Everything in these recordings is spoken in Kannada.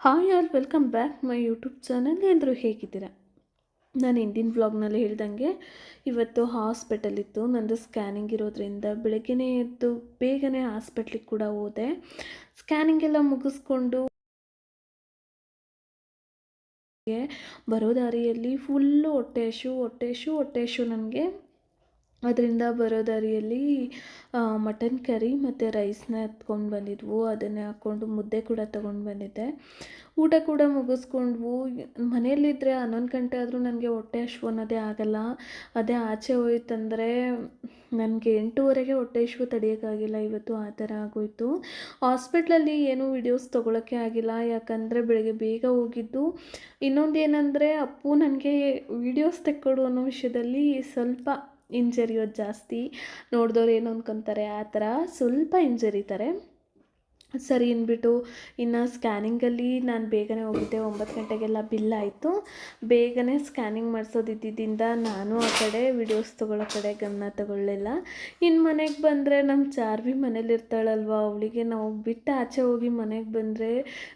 Hi all, welcome back my YouTube channel. ಎಲ್ಲರೂ ಹೇಗಿದ್ದೀರಾ? ನಾನು ಹಿಂದಿನ ವ್ಲಾಗ್ನಲ್ಲಿ ಹೇಳ್ದಂಗೆ, ಇವತ್ತು ಹಾಸ್ಪಿಟಲ್ ಇತ್ತು ನಂದು ಸ್ಕ್ಯಾನಿಂಗ್ ಇರೋದ್ರಿಂದ ಬೆಳಗ್ಗೆನೇ ಎದ್ದು ಬೇಗನೆ ಹಾಸ್ಪಿಟ್ಲಿಗೆ ಕೂಡ ಹೋದೆ. ಸ್ಕ್ಯಾನಿಂಗ್ ಎಲ್ಲ ಮುಗಿಸ್ಕೊಂಡು ಬರೋ ದಾರಿಯಲ್ಲಿ ಫುಲ್ಲು ಹೊಟ್ಟೆ ಶೂ ಹೊಟ್ಟೆ ಶೂ ಹೊಟ್ಟೆ ಶೂ ನನಗೆ. ಅದರಿಂದ ಬರೋ ದಾರಿಯಲ್ಲಿ ಮಟನ್ ಕರಿ ಮತ್ತು ರೈಸ್ನ ಎತ್ಕೊಂಡು ಬಂದಿದ್ವು. ಅದನ್ನೇ ಹಾಕ್ಕೊಂಡು ಮುದ್ದೆ ಕೂಡ ತೊಗೊಂಡು ಬಂದಿದ್ದೆ. ಊಟ ಕೂಡ ಮುಗಿಸ್ಕೊಂಡ್ವು. ಮನೆಯಲ್ಲಿದ್ದರೆ ಹನ್ನೊಂದು ಗಂಟೆ ಆದರೂ ನನಗೆ ಹೊಟ್ಟೆ ಹಶ್ವು ಅನ್ನೋದೇ ಆಗಲ್ಲ. ಅದೇ ಆಚೆ ಹೋಯ್ತಂದರೆ ನನಗೆ ಎಂಟೂವರೆಗೆ ಹೊಟ್ಟೆ ಹಶ್ವು ತಡಿಯೋಕ್ಕಾಗಿಲ್ಲ. ಇವತ್ತು ಆ ಥರ ಆಗೋಯಿತು. ಹಾಸ್ಪಿಟ್ಲಲ್ಲಿ ಏನೂ ವಿಡಿಯೋಸ್ ತೊಗೊಳಕ್ಕೆ ಆಗಿಲ್ಲ. ಯಾಕಂದರೆ ಬೆಳಗ್ಗೆ ಬೇಗ ಹೋಗಿದ್ದು. ಇನ್ನೊಂದು ಏನಂದರೆ ಅಪ್ಪು ನನಗೆ ವಿಡಿಯೋಸ್ ತೆಕ್ಕೊಡು ಅನ್ನೋ ವಿಷಯದಲ್ಲಿ ಸ್ವಲ್ಪ ಹಿಂಜರಿಯೋದು ಜಾಸ್ತಿ, ನೋಡಿದವ್ರು ಏನು ಅಂದ್ಕೊತಾರೆ ಆ ಥರ ಸ್ವಲ್ಪ ಹಿಂಜರಿತಾರೆ ಸರಿ ಅಂದ್ಬಿಟ್ಟು ಇನ್ನು ಸ್ಕ್ಯಾನಿಂಗಲ್ಲಿ ನಾನು ಬೇಗನೆ ಹೋಗಿದ್ದೆ, ಒಂಬತ್ತು ಗಂಟೆಗೆಲ್ಲ ಬಿಲ್ ಆಯಿತು. ಬೇಗನೆ ಸ್ಕ್ಯಾನಿಂಗ್ ಮಾಡಿಸೋದಿದ್ದಿದ್ದಿಂದ ನಾನು ಆ ಕಡೆ ವಿಡಿಯೋಸ್ ತೊಗೊಳ್ಳೋ ಕಡೆ ಗಮನ ತಗೊಳ್ಳಿಲ್ಲ. ಇನ್ನು ಮನೆಗೆ ಬಂದರೆ ನಮ್ಮ ಚಾರ್ವಿ ಮನೇಲಿರ್ತಾಳಲ್ವ ಅವಳಿಗೆ ನಾವು ಬಿಟ್ಟು ಆಚೆ ಹೋಗಿ ಮನೆಗೆ ಬಂದರೆ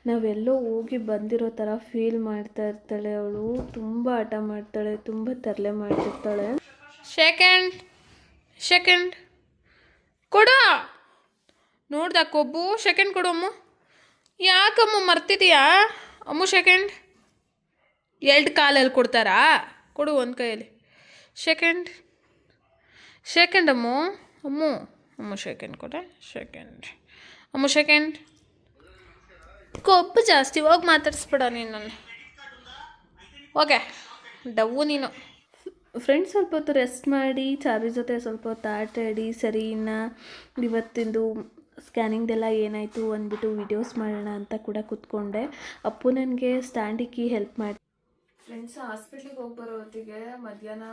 ನಾವೆಲ್ಲೋ ಹೋಗಿ ಬಂದಿರೋ ಥರ ಫೀಲ್ ಮಾಡ್ತಾ ಇರ್ತಾಳೆ ಅವಳು. ತುಂಬ ಆಟ ಮಾಡ್ತಾಳೆ, ತುಂಬ ತರಲೆ ಮಾಡ್ತಿರ್ತಾಳೆ. ಸೆಕೆಂಡ್ ಸೆಕೆಂಡ್ ಕೊಡು. ನೋಡ್ದ ಕೊಬ್ಬು? ಸೆಕೆಂಡ್ ಕೊಡು ಅಮ್ಮ. ಯಾಕಮ್ಮ ಮರ್ತಿದೀಯಾ? ಅಮ್ಮು ಸೆಕೆಂಡ್ ಎರಡು ಕಾಲಲ್ಲಿ ಕೊಡ್ತಾರಾ? ಕೊಡು ಒಂದು ಕೈಯಲ್ಲಿ. Second second Ammu. Ammu. Ammu second ಕೊಡೆ. ಸೆಕೆಂಡ್ ಅಮ್ಮು ಸೆಕೆಂಡ್ ಕೊಬ್ಬು ಜಾಸ್ತಿ. ಹೋಗಿ ಮಾತಾಡಿಸ್ಬಿಡ ನೀನು ಓಕೆ ಡವ್ವು ನೀನು. ಫ್ರೆಂಡ್ಸ್ ಸ್ವಲ್ಪ ಹೊತ್ತು ರೆಸ್ಟ್ ಮಾಡಿ ಚಾರ್ಜ್ ಜೊತೆ ಸ್ವಲ್ಪ ಹೊತ್ತು ಆಟ ಆಡಿ ಸರಿ, ಇನ್ನು ಇವತ್ತಿಂದು ಸ್ಕ್ಯಾನಿಂಗ್ದೆಲ್ಲ ಏನಾಯಿತು ಅಂದ್ಬಿಟ್ಟು ವೀಡಿಯೋಸ್ ಮಾಡೋಣ ಅಂತ ಕೂಡ ಕೂತ್ಕೊಂಡೆ. ಅಪ್ಪು ನನಗೆ ಸ್ಟ್ಯಾಂಡಿಗೆ ಹೆಲ್ಪ್ ಮಾಡಿ ಫ್ರೆಂಡ್ಸ್ ಹಾಸ್ಪಿಟ್ಲಿಗೆ ಹೋಗಿ ಬರೋ ಹೊತ್ತಿಗೆ ಮಧ್ಯಾಹ್ನ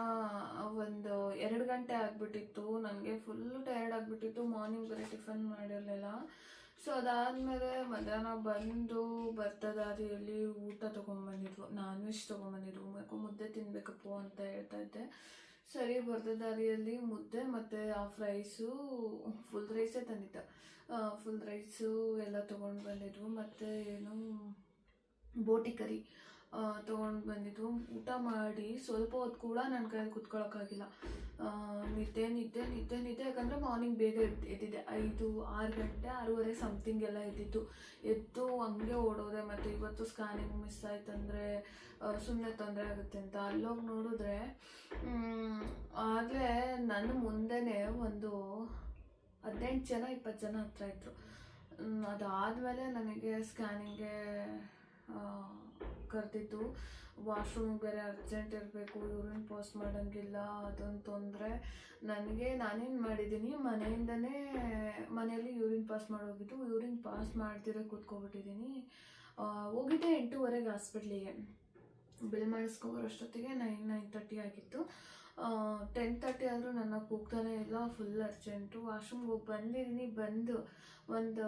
ಒಂದು ಎರಡು ಗಂಟೆ ಆಗಿಬಿಟ್ಟಿತ್ತು. ನನಗೆ ಫುಲ್ಲು ಟಯರ್ಡ್ ಆಗಿಬಿಟ್ಟಿತ್ತು. ಮಾರ್ನಿಂಗ್ ಬರೀ ಟಿಫನ್ ಮಾಡಿರಲಿಲ್ಲ. ಸೊ ಅದಾದಮೇಲೆ ಮಧ್ಯಾಹ್ನ ಬಂದು ಬರ್ತಾ ದಾರಿಯಲ್ಲಿ ಊಟ ತೊಗೊಂಬಂದಿದ್ವು ನಾನ್ ವೆಜ್ ತೊಗೊಂಬಂದಿದ್ವು. ಯಾಕೋ ಮುದ್ದೆ ತಿನ್ಬೇಕಪ್ಪು ಅಂತ ಹೇಳ್ತಾ ಇದ್ದೆ. ಸರಿ ಬರ್ದ ದಾರಿಯಲ್ಲಿ ಮುದ್ದೆ ಮತ್ತು ಹಾಫ್ ರೈಸು ಫುಲ್ ರೈಸೇ ತಂದಿದ್ದ. ಫುಲ್ ರೈಸು ಎಲ್ಲ ತಗೊಂಡು ಬಂದಿದ್ವು. ಮತ್ತು ಏನು, ಬೋಟಿ ಕರಿ. ತೊಗೊಂಡು ಬಂದಿದ್ದು. ಊಟ ಮಾಡಿ ಸ್ವಲ್ಪ ಹೊತ್ತು ಕೂಡ ನನ್ನ ಕೈಯಲ್ಲಿ ಕುತ್ಕೊಳ್ಳೋಕ್ಕಾಗಿಲ್ಲ ನಿದ್ದೆ ನಿದ್ದೆ ನಿದ್ದೆ ನಿದ್ದೆ. ಯಾಕಂದರೆ ಮಾರ್ನಿಂಗ್ ಬೇಗ ಎದ್ದು ಎದ್ದಿದ್ದೆ. ಐದು, ಆರು ಗಂಟೆ, ಆರೂವರೆ ಸಮಥಿಂಗ್ ಎಲ್ಲ ಎದ್ದಿದ್ದು ಎದ್ದು ಹಂಗೆ ಓಡೋದೆ. ಮತ್ತು ಇವತ್ತು ಸ್ಕ್ಯಾನಿಂಗ್ ಮಿಸ್ ಆಯ್ತಂದರೆ ಸುಮ್ಮನೆ ತೊಂದರೆ ಆಗುತ್ತೆ ಅಂತ. ಅಲ್ಲೋಗಿ ನೋಡಿದ್ರೆ ಆಗಲೇ ನನ್ನ ಮುಂದೆನೇ ಒಂದು ಹದಿನೆಂಟು ಜನ, ಇಪ್ಪತ್ತು ಜನ ಹತ್ರ ಇದ್ದರು ಅದಾದಮೇಲೆ ನನಗೆ ಸ್ಕ್ಯಾನಿಂಗ್ಗೆ ಕರೆದಿದ್ದು. ವಾಶ್ರೂಮಿಗೆ ಬೇರೆ ಅರ್ಜೆಂಟ್ ಇರಬೇಕು ಯೂರಿನ್ ಪಾಸ್ ಮಾಡೋಂಗಿಲ್ಲ, ಅದೊಂದು ತೊಂದರೆ. ನನಗೆ, ನಾನೇನು ಮಾಡಿದ್ದೀನಿ, ಮನೆಯಿಂದನೇ, ಮನೆಯಲ್ಲಿ ಯೂರಿನ್ ಪಾಸ್ ಮಾಡೋಗಿದ್ದು ಯೂರಿನ್ ಪಾಸ್ ಮಾಡ್ತಿರೋ ಕೂತ್ಕೊಬಿಟ್ಟಿದ್ದೀನಿ. ಹೋಗಿದ್ದೆ ಎಂಟೂವರೆಗೆ ಹಾಸ್ಪಿಟ್ಲಿಗೆ ಬಿಲ್ ಮಾಡಿಸ್ಕೊಬರೋಷ್ಟೊತ್ತಿಗೆ ನೈನ್ ನೈನ್ ತರ್ಟಿ ಆಗಿತ್ತು. ಟೆನ್ ತರ್ಟಿ ಆದರೂ ನನ್ನ ಕೂಗ್ತಾನೆ ಇಲ್ಲ ಫುಲ್ ಅರ್ಜೆಂಟು ವಾಶ್ರೂಮ್ಗೆ ಹೋಗಿ ಬಂದಿದ್ದೀನಿ, ಬಂದು ಒಂದು,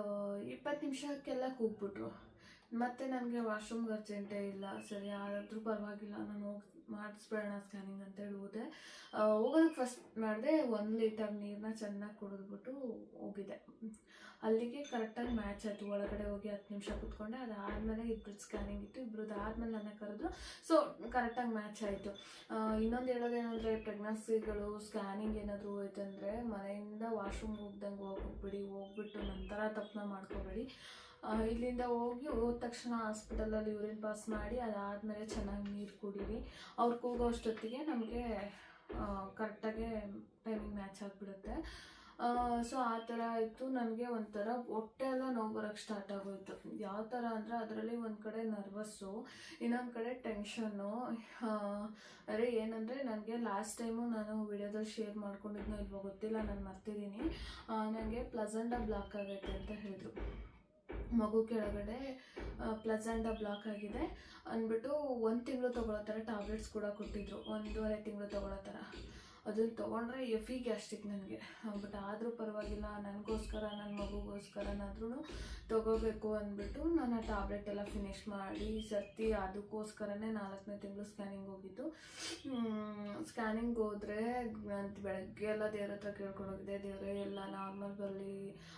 ಇಪ್ಪತ್ತು ನಿಮಿಷಕ್ಕೆಲ್ಲ ಕೂಗ್ಬಿಟ್ರು. ಮತ್ತೆ ನನಗೆ ವಾಶ್ರೂಮ್ಗೆ ಅರ್ಜೆಂಟೇ ಇಲ್ಲ, ಸರಿ, ಯಾರಾದರೂ ಪರವಾಗಿಲ್ಲ, ನಾನು ಹೋಗಿ ಮಾಡಿಸ್ಬೇಡ ಸ್ಕ್ಯಾನಿಂಗ್ ಅಂತೇಳಿ ಹೋದೆ. ಹೋಗೋದಕ್ಕೆ ಫಸ್ಟ್ ಮಾಡಿದೆ ಒಂದು ಲೀಟರ್ ನೀರನ್ನ ಚೆನ್ನಾಗಿ ಕುಡಿದ್ಬಿಟ್ಟು ಹೋಗಿದ್ದೆ. ಅಲ್ಲಿಗೆ ಕರೆಕ್ಟಾಗಿ ಮ್ಯಾಚ್ ಆಯಿತು. ಒಳಗಡೆ ಹೋಗಿ ಹತ್ತು ನಿಮಿಷ ಕೂತ್ಕೊಂಡೆ. ಅದಾದಮೇಲೆ ಇಬ್ಬರದ್ದು ಸ್ಕ್ಯಾನಿಂಗ್ ಇತ್ತು. ಇಬ್ಬರದ್ದು ಆದಮೇಲೆ ನನ್ನ ಕರೆದು ಸೊ ಕರೆಕ್ಟಾಗಿ ಮ್ಯಾಚ್ ಆಯಿತು. ಇನ್ನೊಂದು ಹೇಳೋದೇನಂದರೆ ಪ್ರೆಗ್ನೆನ್ಸಿಗಳು ಸ್ಕ್ಯಾನಿಂಗ್ ಏನಾದರೂ ಹೋಯ್ತಂದರೆ ಮನೆಯಿಂದ ವಾಶ್ರೂಮ್ ಹೋಗ್ದಂಗೆ ಹೋಗ್ಬಿಡಿ, ಹೋಗ್ಬಿಟ್ಟು ನಂತರ ತಪ್ಪನ್ನ ಮಾಡ್ಕೋಬೇಡಿ. ಇಲ್ಲಿಂದ ಹೋಗಿ ಹೋದ ತಕ್ಷಣ ಹಾಸ್ಪಿಟಲಲ್ಲಿ ಯೂರಿನ್ ಪಾಸ್ ಮಾಡಿ ಅದಾದಮೇಲೆ ಚೆನ್ನಾಗಿ ನೀರು ಕುಡೀರಿ ಅವ್ರು ಕೂಗೋ ಅಷ್ಟೊತ್ತಿಗೆ ನಮಗೆ ಕರೆಕ್ಟಾಗಿ ಟೈಮಿಂಗ್ ಮ್ಯಾಚ್ ಆಗಿಬಿಡುತ್ತೆ. ಸೊ ಆ ಥರ ಆಯಿತು ನನಗೆ ಒಂಥರ ಹೊಟ್ಟೆ ಎಲ್ಲ ನೋವು ಬರೋಕ್ಕೆ ಸ್ಟಾರ್ಟ್ ಆಗೋಯ್ತು. ಯಾವ ಥರ ಅಂದರೆ ಅದರಲ್ಲಿ ಒಂದು ಕಡೆ ನರ್ವಸ್ಸು ಇನ್ನೊಂದು ಕಡೆ ಟೆನ್ಷನ್ನು ಅರೆ ಏನಂದರೆ ನನಗೆ ಲಾಸ್ಟ್ ಟೈಮು ನಾನು ವಿಡಿಯೋದಲ್ಲಿ ಶೇರ್ ಮಾಡ್ಕೊಂಡಿದ್ನೋ ಇಲ್ವೋ ಗೊತ್ತಿಲ್ಲ, ನಾನು ಮರ್ತಿದ್ದೀನಿ ನನಗೆ ಪ್ಲಸಂಡ ಬ್ಲಾಕ್ ಆಗೈತೆ ಅಂತ ಹೇಳಿದ್ರು. ಮಗು ಕೆಳಗಡೆ ಪ್ಲಸಂಡ ಬ್ಲಾಕ್ ಆಗಿದೆ. ಅಂದ್ಬಿಟ್ಟು ಒಂದು ತಿಂಗಳು ತೊಗೊಳೋ ಥರ ಟ್ಯಾಬ್ಲೆಟ್ಸ್ ಕೂಡ ಕೊಟ್ಟಿದ್ರು. ಒಂದೂವರೆ ತಿಂಗಳು ತೊಗೊಳೋ ಥರ ಅದನ್ನು ತೊಗೊಂಡ್ರೆ ಎಫಿ ಗ್ಯಾಸ್ಟಿಕ್ ನನಗೆ. ಬಟ್ ಆದರೂ ಪರವಾಗಿಲ್ಲ, ನನಗೋಸ್ಕರ ನನ್ನ ಮಗುಗೋಸ್ಕರನಾದ್ರೂ ತೊಗೋಬೇಕು ಅಂದ್ಬಿಟ್ಟು ನಾನು ಆ ಟ್ಯಾಬ್ಲೆಟ್ ಎಲ್ಲ ಫಿನಿಷ್ ಮಾಡಿ, ಸರ್ತಿ ಅದಕ್ಕೋಸ್ಕರನೇ ನಾಲ್ಕನೇ ತಿಂಗಳು ಸ್ಕ್ಯಾನಿಂಗ್ ಹೋಗಿದ್ದು. ಸ್ಕ್ಯಾನಿಂಗ್ ಹೋದ್ರೆ ನಾನು ಬೆಳಗ್ಗೆ ಎಲ್ಲ ದೇವ್ರ ಹತ್ರ ಕೇಳ್ಕೊಂಡು ಹೋಗಿದ್ದೆ. ದೇವರೇ, ಎಲ್ಲ ನಾರ್ಮಲ್ ಬರಲಿ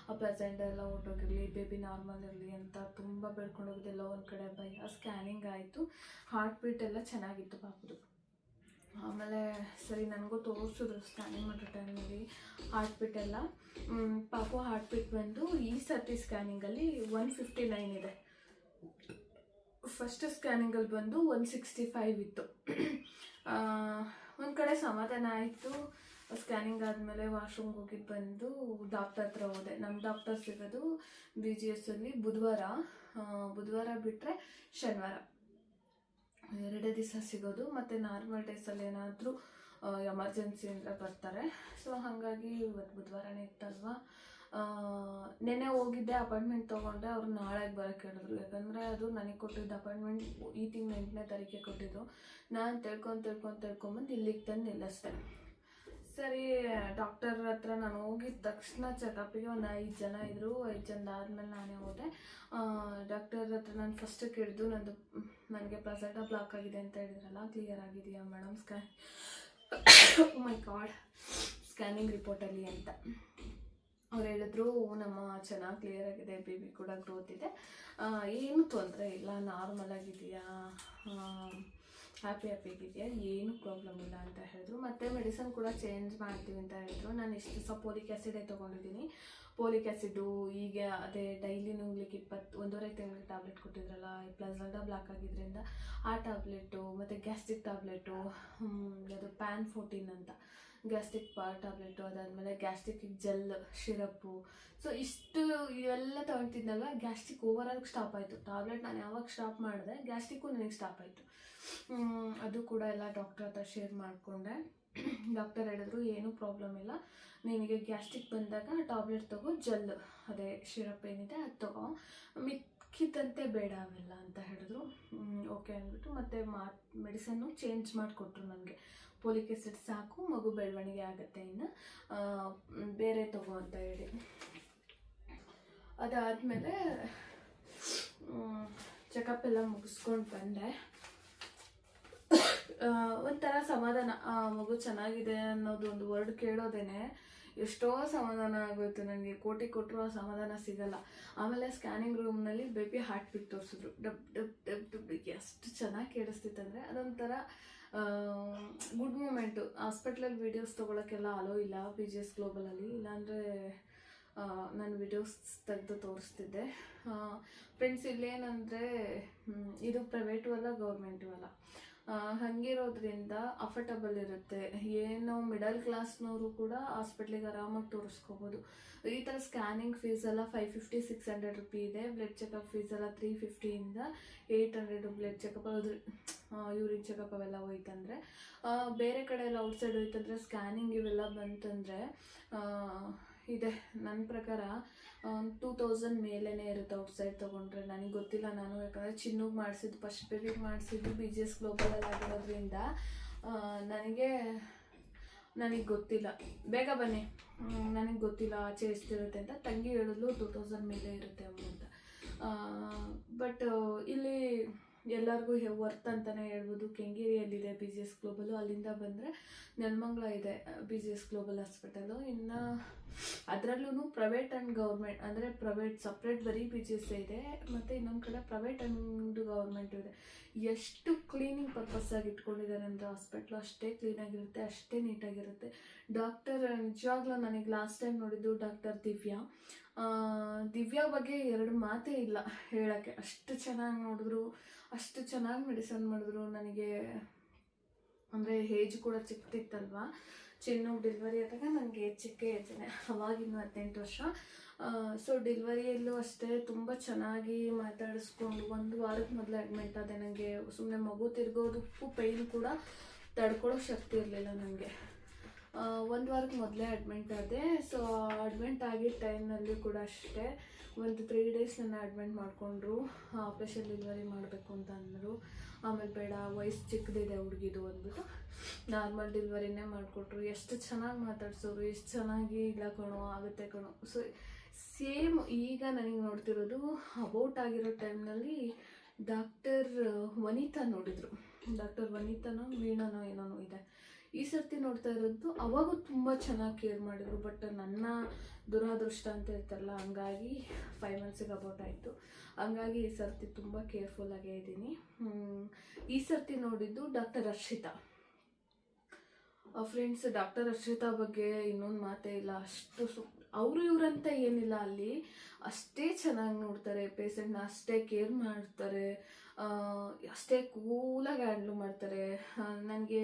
ಆ ಪ್ರೆಸೆಂಟ್ ಎಲ್ಲ ಹೊಟ್ಟೋಗಿರಲಿ ಬೇಬಿ ನಾರ್ಮಲ್ ಇರಲಿ ಅಂತ ತುಂಬ ಬೇಡ್ಕೊಂಡು ಹೋಗಿದ್ದೆ. ಎಲ್ಲ ಒಂದು ಕಡೆ ಭಯ ಸ್ಕ್ಯಾನಿಂಗ್ ಆಯಿತು. ಹಾರ್ಟ್ ಬೀಟ್ ಎಲ್ಲ ಚೆನ್ನಾಗಿತ್ತು ಪಾಪದು. ಆಮೇಲೆ ಸರಿ, ನನಗೂ ತೋರಿಸಿದ್ರು ಸ್ಕ್ಯಾನಿಂಗ್ ಮಾಡೋ ಟೈಮಲ್ಲಿ ಹಾರ್ಟ್ ಬೀಟ್ ಎಲ್ಲ. ಪಾಪು ಹಾರ್ಟ್ ಬೀಟ್ ಬಂದು ಈ ಸರ್ತಿ ಸ್ಕ್ಯಾನಿಂಗಲ್ಲಿ ಒನ್ ಫಿಫ್ಟಿ ನೈನ್ ಇದೆ. ಫಸ್ಟ್ ಸ್ಕ್ಯಾನಿಂಗಲ್ಲಿ ಬಂದು ಒನ್ ಸಿಕ್ಸ್ಟಿ ಫೈವ್ ಇತ್ತು. ಒಂದು ಕಡೆ ಸಮಾಧಾನ ಆಯಿತು. ಸ್ಕ್ಯಾನಿಂಗ್ ಆದಮೇಲೆ ವಾಶ್ರೂಮ್ಗೆ ಹೋಗಿ ಬಂದು ಡಾಕ್ಟರ್ ಹತ್ರ ಹೋದೆ. ನಮ್ಮ ಡಾಕ್ಟರ್ ಸಿಗೋದು ಬಿ ಜಿ ಎಸ್ಸಲ್ಲಿ ಬುಧವಾರ. ಬುಧವಾರ ಬಿಟ್ಟರೆ ಶನಿವಾರ. ಎರಡೇ ದಿವಸ ಸಿಗೋದು. ಮತ್ತು ನಾರ್ಮಲ್ ಡೇಸಲ್ಲಿ ಏನಾದರೂ ಎಮರ್ಜೆನ್ಸಿ ಅಂದರೆ ಬರ್ತಾರೆ. ಸೊ ಹಾಗಾಗಿ ಇವತ್ತು ಬುಧವಾರನೇ ಇತ್ತಲ್ವಾ? ನೆನ್ನೆ ಹೋಗಿದ್ದೆ ಅಪಾಯಿಂಟ್ಮೆಂಟ್ ತೊಗೊಂಡೆ, ಅವ್ರು ನಾಳೆಗೆ ಬರೋಕ್ಕೆ ಹೇಳಿದ್ರು. ಯಾಕಂದರೆ ಅದು ನನಗೆ ಕೊಟ್ಟಿದ್ದ ಅಪಾಯಿಂಟ್ಮೆಂಟ್ ಈ ತಿಂಗಳು ಎಂಟನೇ ತಾರೀಕಿಗೆ ಕೊಟ್ಟಿದ್ದು. ನಾನು ತಿಳ್ಕೊಂಡು ತಿಳ್ಕೊಂಡು ತಿಳ್ಕೊಂಬಂದು ಇಲ್ಲಿಗೆ ತಂದು ನಿಲ್ಲಿಸ್ದೆ. ಸರಿ, ಡಾಕ್ಟರ್ ಹತ್ರ ನಾನು ಹೋಗಿದ ತಕ್ಷಣ ಚೆಕಪ್ಪಿಗೆ ಒಂದು ಐದು ಜನ ಇದ್ದರು ಐದು ಜನ ಆದಮೇಲೆ ನಾನೇ ಹೋದೆ. ಡಾಕ್ಟರ್ ಹತ್ರ ನಾನು ಫಸ್ಟ್ ಕೇಳಿದ್ದು ನಂದು ನನಗೆ ಪ್ಲಸೆಂಟ ಬ್ಲಾಕ್ ಆಗಿದೆ ಅಂತ ಹೇಳಿದ್ರಲ್ಲ ಕ್ಲಿಯರ್ ಆಗಿದೆಯಾ madam scan my god scanning ರಿಪೋರ್ಟಲ್ಲಿ ಅಂತ. ಅವ್ರು ಹೇಳಿದ್ರು ನಮ್ಮ ಚೆನ್ನಾಗಿ ಕ್ಲಿಯರ್ ಆಗಿದೆ ಬೇಬಿ ಕೂಡ ಗ್ರೋತ್ ಇದೆ. ಏನು ತೊಂದರೆ ಇಲ್ಲ ನಾರ್ಮಲ್ ಆಗಿದೆಯಾ ಹ್ಯಾಪಿ ಹ್ಯಾಪಿಗಿದೆಯಾ ಏನು ಪ್ರಾಬ್ಲಮ್ ಇಲ್ಲ, ಅಂತ ಹೇಳಿದ್ರು. ಮತ್ತು ಮೆಡಿಸನ್ ಕೂಡ ಚೇಂಜ್ ಮಾಡ್ತೀವಿ ಅಂತ ಹೇಳಿದ್ರು. ನಾನು ಇಷ್ಟು ದಿವಸ ಪೋಲಿಕ್ ಆ್ಯಸಿಡೇ ತೊಗೊಂಡಿದ್ದೀನಿ. ಪೋಲಿಕ್ ಆ್ಯಸಿಡು ಈಗ ಅದೇ ಡೈಲಿ ನುಂಗ್ಲಿಕ್ಕೆ ಇಪ್ಪತ್ತು, ಒಂದೂವರೆ ತಿಂಗಳಿಗೆ ಟ್ಯಾಬ್ಲೆಟ್ ಕೊಟ್ಟಿದ್ರಲ್ಲ ಪ್ಲಸಲ್ಡ ಬ್ಲಾಕ್ ಆಗಿದ್ದರಿಂದ ಆ ಟ್ಯಾಬ್ಲೆಟು ಮತ್ತು ಗ್ಯಾಸ್ಟ್ರಿಕ್ ಟ್ಯಾಬ್ಲೆಟು ಅದು ಪ್ಯಾನ್ ಫೋರ್ಟೀನ್ ಅಂತ. ಗ್ಯಾಸ್ಟ್ರಿಕ್ ಪಾ ಟ್ಯಾಬ್ಲೆಟು ಅದಾದಮೇಲೆ ಗ್ಯಾಸ್ಟ್ರಿಕ್ ಜೆಲ್ ಶಿರಪ್ಪು ಸೊ ಇಷ್ಟು ಇವೆಲ್ಲ ತೊಗೊಳ್ತಿದ್ನಲ್ವ ಗ್ಯಾಸ್ಟ್ರಿಕ್ ಓವರಾಲ್ ಸ್ಟಾಪ್ ಆಯಿತು. ಟ್ಯಾಬ್ಲೆಟ್ ನಾನು ಯಾವಾಗ ಸ್ಟಾಪ್ ಮಾಡಿದೆ ಗ್ಯಾಸ್ಟ್ರಿಕ್ಕು ನನಗೆ ಸ್ಟಾಪ್ ಆಯಿತು. ಅದು ಕೂಡ ಎಲ್ಲ ಡಾಕ್ಟರ್ ಹತ್ರ ಶೇರ್ ಮಾಡಿಕೊಂಡೆ. ಡಾಕ್ಟರ್ ಹೇಳಿದ್ರು, ಏನೂ ಪ್ರಾಬ್ಲಮ್ ಇಲ್ಲ. ನಿನಗೆ ಗ್ಯಾಸ್ಟ್ರಿಕ್ ಬಂದಾಗ ಟ್ಯಾಬ್ಲೆಟ್ ತಗೋ, ಜೆಲ್. ಅದೇ ಶಿರಪ್ ಏನಿದೆ ಅದು ತಗೋ. ಮಿಕ್ಕಿದ್ದಂತೆ ಬೇಡ ಅವೆಲ್ಲ ಅಂತ ಹೇಳಿದ್ರು. ಓಕೆ ಅಂದ್ಬಿಟ್ಟು ಮತ್ತೆ ಮಾ ಮೆಡಿಸನ್ನು ಚೇಂಜ್ ಮಾಡಿಕೊಟ್ರು ನನಗೆ. ಪೋಲಿಕ್ ಆ್ಯಸಿಡ್ ಸಾಕು, ಮಗು ಬೆಳವಣಿಗೆ ಆಗುತ್ತೆ ಇನ್ನು. ಬೇರೆ ತಗೋ ಅಂತ ಹೇಳಿ. ಅದಾದಮೇಲೆ ಚೆಕಪ್ ಎಲ್ಲ ಮುಗಿಸ್ಕೊಂಡು ಬಂದೆ. ಒಂಥರ ಸಮಾಧಾನ. ಆ, ಮಗು ಚೆನ್ನಾಗಿದೆ ಅನ್ನೋದು ಒಂದು ವರ್ಡ್ ಕೇಳೋದೇನೆ ಎಷ್ಟೋ ಸಮಾಧಾನ ಆಗೋಯ್ತು ನನಗೆ ಕೋಟಿ ಕೊಟ್ಟರು ಆ ಸಮಾಧಾನ ಸಿಗಲ್ಲ. ಆಮೇಲೆ ಸ್ಕ್ಯಾನಿಂಗ್ ರೂಮ್ನಲ್ಲಿ ಬೇಬಿ ಹಾರ್ಟ್ ಬಿಟ್ ತೋರಿಸಿದ್ರು. ಡಬ್ ಡಬ್ ಡಬ್ ಡಬ್ ಎಷ್ಟು ಚೆನ್ನಾಗಿ ಕೇಳಿಸ್ತಿತ್ತಂದರೆ ಅದೊಂಥರ ಗುಡ್ ಮೂಮೆಂಟು ಹಾಸ್ಪಿಟ್ಲಲ್ಲಿ ವೀಡಿಯೋಸ್ ತೊಗೊಳಕ್ಕೆಲ್ಲ ಅಲೋ ಇಲ್ಲ ಪಿ ಜಿ ಎಸ್ ಗ್ಲೋಬಲಲ್ಲಿ ಇಲ್ಲಾಂದರೆ ನಾನು ವಿಡಿಯೋಸ್ ತೆಗೆದು ತೋರಿಸ್ತಿದ್ದೆ. ಫ್ರೆಂಡ್ಸ್ ಇಲ್ಲೇನಂದರೆ ಇದು ಪ್ರೈವೇಟು ಅಲ್ಲ ಗೌರ್ಮೆಂಟು ಅಲ್ಲ ಹಂಗಿರೋದ್ರಿಂದ ಅಫರ್ಟಬಲ್ ಇರುತ್ತೆ. ಏನು ಮಿಡಲ್ ಕ್ಲಾಸ್ನವರು ಕೂಡ ಹಾಸ್ಪಿಟ್ಲಿಗೆ ಆರಾಮಾಗಿ ತೋರಿಸ್ಕೋಬೋದು. ಈ ಥರ ಸ್ಕ್ಯಾನಿಂಗ್ ಫೀಸ್ ಎಲ್ಲ five fifty six hundred rupee ಇದೆ. ಬ್ಲಡ್ ಚೆಕಪ್ ಫೀಸ್ ಎಲ್ಲ ತ್ರೀ ಫಿಫ್ಟಿಯಿಂದ ಏಯ್ಟ್ ಹಂಡ್ರೆಡ್ ಬ್ಲಡ್ ಚೆಕಪ್ ಅದು ಯೂರಿನ್ ಚೆಕಪ್ ಅವೆಲ್ಲ ಹೋಯ್ತಂದ್ರೆ. ಬೇರೆ ಕಡೆ ಎಲ್ಲ ಔಟ್ಸೈಡ್ ಹೋಯ್ತಂದ್ರೆ ಸ್ಕ್ಯಾನಿಂಗ್ ಇವೆಲ್ಲ ಬಂತಂದರೆ ಇದೆ. ನನ್ನ ಪ್ರಕಾರ ಟೂ ತೌಸಂಡ್ ಮೇಲೇ ಇರುತ್ತೆ ಔಟ್ಸೈಡ್ ತೊಗೊಂಡ್ರೆ. ನನಗೆ ಗೊತ್ತಿಲ್ಲ ನಾನು, ಯಾಕಂದರೆ ಚಿನ್ನಕ್ಕೆ ಮಾಡಿಸಿದ್ದು ಫಸ್ಟ್ ಬೇಬಿಗೆ ಮಾಡಿಸಿದ್ದು ಬಿ ಜಿ ಎಸ್ ಗ್ಲೋಬಲಲ್ಲಿ ಆಗಿರೋದ್ರಿಂದ ನನಗೆ ನನಗೆ ಗೊತ್ತಿಲ್ಲ. ಬೇಗ ಬನ್ನಿ. ನನಗೆ ಗೊತ್ತಿಲ್ಲ ಆಚೆ ಎಷ್ಟಿರುತ್ತೆ ಅಂತ. ತಂಗಿ ಹೇಳಿದ್ಲು ಟೂ ತೌಸಂಡ್ ಮೇಲೆ ಇರುತ್ತೆ ಅಂತ. ಬಟ್ ಇಲ್ಲಿ ಎಲ್ಲರಿಗೂ ವರ್ತ್ ಅಂತಲೇ ಹೇಳ್ಬೋದು. ಕೆಂಗೇರಿಯಲ್ಲಿದೆ ಬಿ ಜಿ ಎಸ್ ಗ್ಲೋಬಲು ಅಲ್ಲಿಂದ ಬಂದರೆ ನೆಲಮಂಗ್ಲ ಇದೆ B G S global hospital ಇನ್ನು ಅದರಲ್ಲೂ ಪ್ರೈವೇಟ್ ಆ್ಯಂಡ್ ಗೌರ್ಮೆಂಟ್ ಅಂದರೆ ಪ್ರೈವೇಟ್ ಸಪ್ರೇಟ್ ಬರೀ ಪಿ ಜಿ ಎಸ್ ಇದೆ, ಮತ್ತು ಇನ್ನೊಂದು ಕಡೆ ಪ್ರೈವೇಟ್ ಆ್ಯಂಡ್ ಗೌರ್ಮೆಂಟ್ ಇದೆ. ಎಷ್ಟು ಕ್ಲೀನಿಂಗ್ ಪರ್ಪಸ್ಸಾಗಿ ಇಟ್ಕೊಂಡಿದ್ದಾರೆ ಅಂದರೆ ಹಾಸ್ಪಿಟ್ಲು ಅಷ್ಟೇ ಕ್ಲೀನಾಗಿರುತ್ತೆ ಅಷ್ಟೇ ನೀಟಾಗಿರುತ್ತೆ ಡಾಕ್ಟರ್ ನಿಜವಾಗ್ಲೂ ನನಗೆ ಲಾಸ್ಟ್ ಟೈಮ್ ನೋಡಿದ್ದು ಡಾಕ್ಟರ್ ದಿವ್ಯಾ. ದಿವ್ಯಾ ಬಗ್ಗೆ ಎರಡು ಮಾತೇ ಇಲ್ಲ ಹೇಳೋಕ್ಕೆ. ಅಷ್ಟು ಚೆನ್ನಾಗಿ ನೋಡಿದ್ರು, ಅಷ್ಟು ಚೆನ್ನಾಗಿ ಮೆಡಿಸನ್ ಮಾಡಿದ್ರು, ನನಗೆ, ಅಂದರೆ ಏಜ್ ಕೂಡ ಚಿಕ್ಕದಿತ್ತಲ್ವಾ ಚಿನ್ನು ಡೆಲಿವರಿ ಆದಾಗ ನನಗೆ ಚಿಕ್ಕ ಏಜನೆ ಅವಾಗಿನ್ನು ಹದಿನೆಂಟು ವರ್ಷ. ಸೊ ಡೆಲಿವರಿಯಲ್ಲೂ ಅಷ್ಟೇ ತುಂಬ ಚೆನ್ನಾಗಿ ಮಾತಾಡಿಸ್ಕೊಂಡು ಒಂದು ವಾರಕ್ಕೆ ಮೊದಲು ಅಡ್ಮಿಂಟ್ ಆದೆ ನನಗೆ ಸುಮ್ಮನೆ ಮಗು ತಿರ್ಗೋದಕ್ಕೂ ಪೈನ್ ಕೂಡ ತಡ್ಕೊಳ್ಳೋ ಶಕ್ತಿ ಇರಲಿಲ್ಲ ನನಗೆ ಒಂದು ವಾರಕ್ಕೆ ಮೊದಲೇ ಅಡ್ಮಿಂಟ್ ಆದೆ. ಸೊ ಅಡ್ಮಿಂಟ್ ಆಗಿದ್ದ ಟೈಮ್ನಲ್ಲಿ ಕೂಡ ಅಷ್ಟೇ. ಒಂದು ತ್ರೀ ಡೇಸ್ ನನ್ನ ಅಡ್ಮಿಟ್ ಮಾಡಿಕೊಂಡ್ರು. ಆಪ್ರೇಷನ್ ಡೆಲಿವರಿ ಮಾಡಬೇಕು ಅಂತ ಅಂದರು. ಆಮೇಲೆ ಬೇಡ, ವಯಸ್ಸು ಚಿಕ್ಕದಿದೆ ಹುಡುಗಿದು ಅಂದ್ಬಿಟ್ಟು ನಾರ್ಮಲ್ ಡೆಲಿವರಿನೇ ಮಾಡಿಕೊಟ್ರು. ಎಷ್ಟು ಚೆನ್ನಾಗಿ ಮಾತಾಡ್ಸೋರು, ಎಷ್ಟು ಚೆನ್ನಾಗಿ ಇಲ್ಲ ಕಣೋ, ಆಗುತ್ತೆ ಕಣೋ. ಸೊ ಸೇಮ್ ಈಗ ನನಗೆ ನೋಡ್ತಿರೋದು ಅಬೌಟ್ ಆಗಿರೋ ಟೈಮ್ನಲ್ಲಿ ಡಾಕ್ಟರ್, ವನಿತಾ ನೋಡಿದರು. ಡಾಕ್ಟರ್ ವನಿತಾನೋ, ವೀಣಾನೋ ಏನೋ ಇದೆ. ಈ ಸರ್ತಿ ನೋಡ್ತಾ ಇರೋದು, ಅವಾಗೂ ತುಂಬ ಚೆನ್ನಾಗಿ ಕೇರ್ ಮಾಡಿದರು ಬಟ್ ನನ್ನ ದುರಾದೃಷ್ಟ ಅಂತ ಇರ್ತಾರಲ್ಲ ಹಂಗಾಗಿ ಫೈವ್ ಮಂತ್ಸಿಗೆ ಅಬೌಟ್ ಆಯಿತು. ಹಂಗಾಗಿ ಈ ಸರ್ತಿ ತುಂಬ ಕೇರ್ಫುಲ್ಲಾಗೇ ಇದ್ದೀನಿ. ಈ ಸರ್ತಿ ನೋಡಿದ್ದು doctor Harshita friends doctor Harshita ಬಗ್ಗೆ ಇನ್ನೊಂದು ಮಾತೇ ಇಲ್ಲ. ಅಷ್ಟು ಸು, ಅವರು ಇವರಂತ ಏನಿಲ್ಲ ಅಲ್ಲಿ. ಅಷ್ಟೇ ಚೆನ್ನಾಗಿ ನೋಡ್ತಾರೆ ಪೇಷಂಟ್ನ ಅಷ್ಟೇ ಕೇರ್ ಮಾಡ್ತಾರೆ. ಅಷ್ಟೇ ಕೂಲಾಗಿ ಹ್ಯಾಂಡ್ಲ್ ಮಾಡ್ತಾರೆ. ನನಗೆ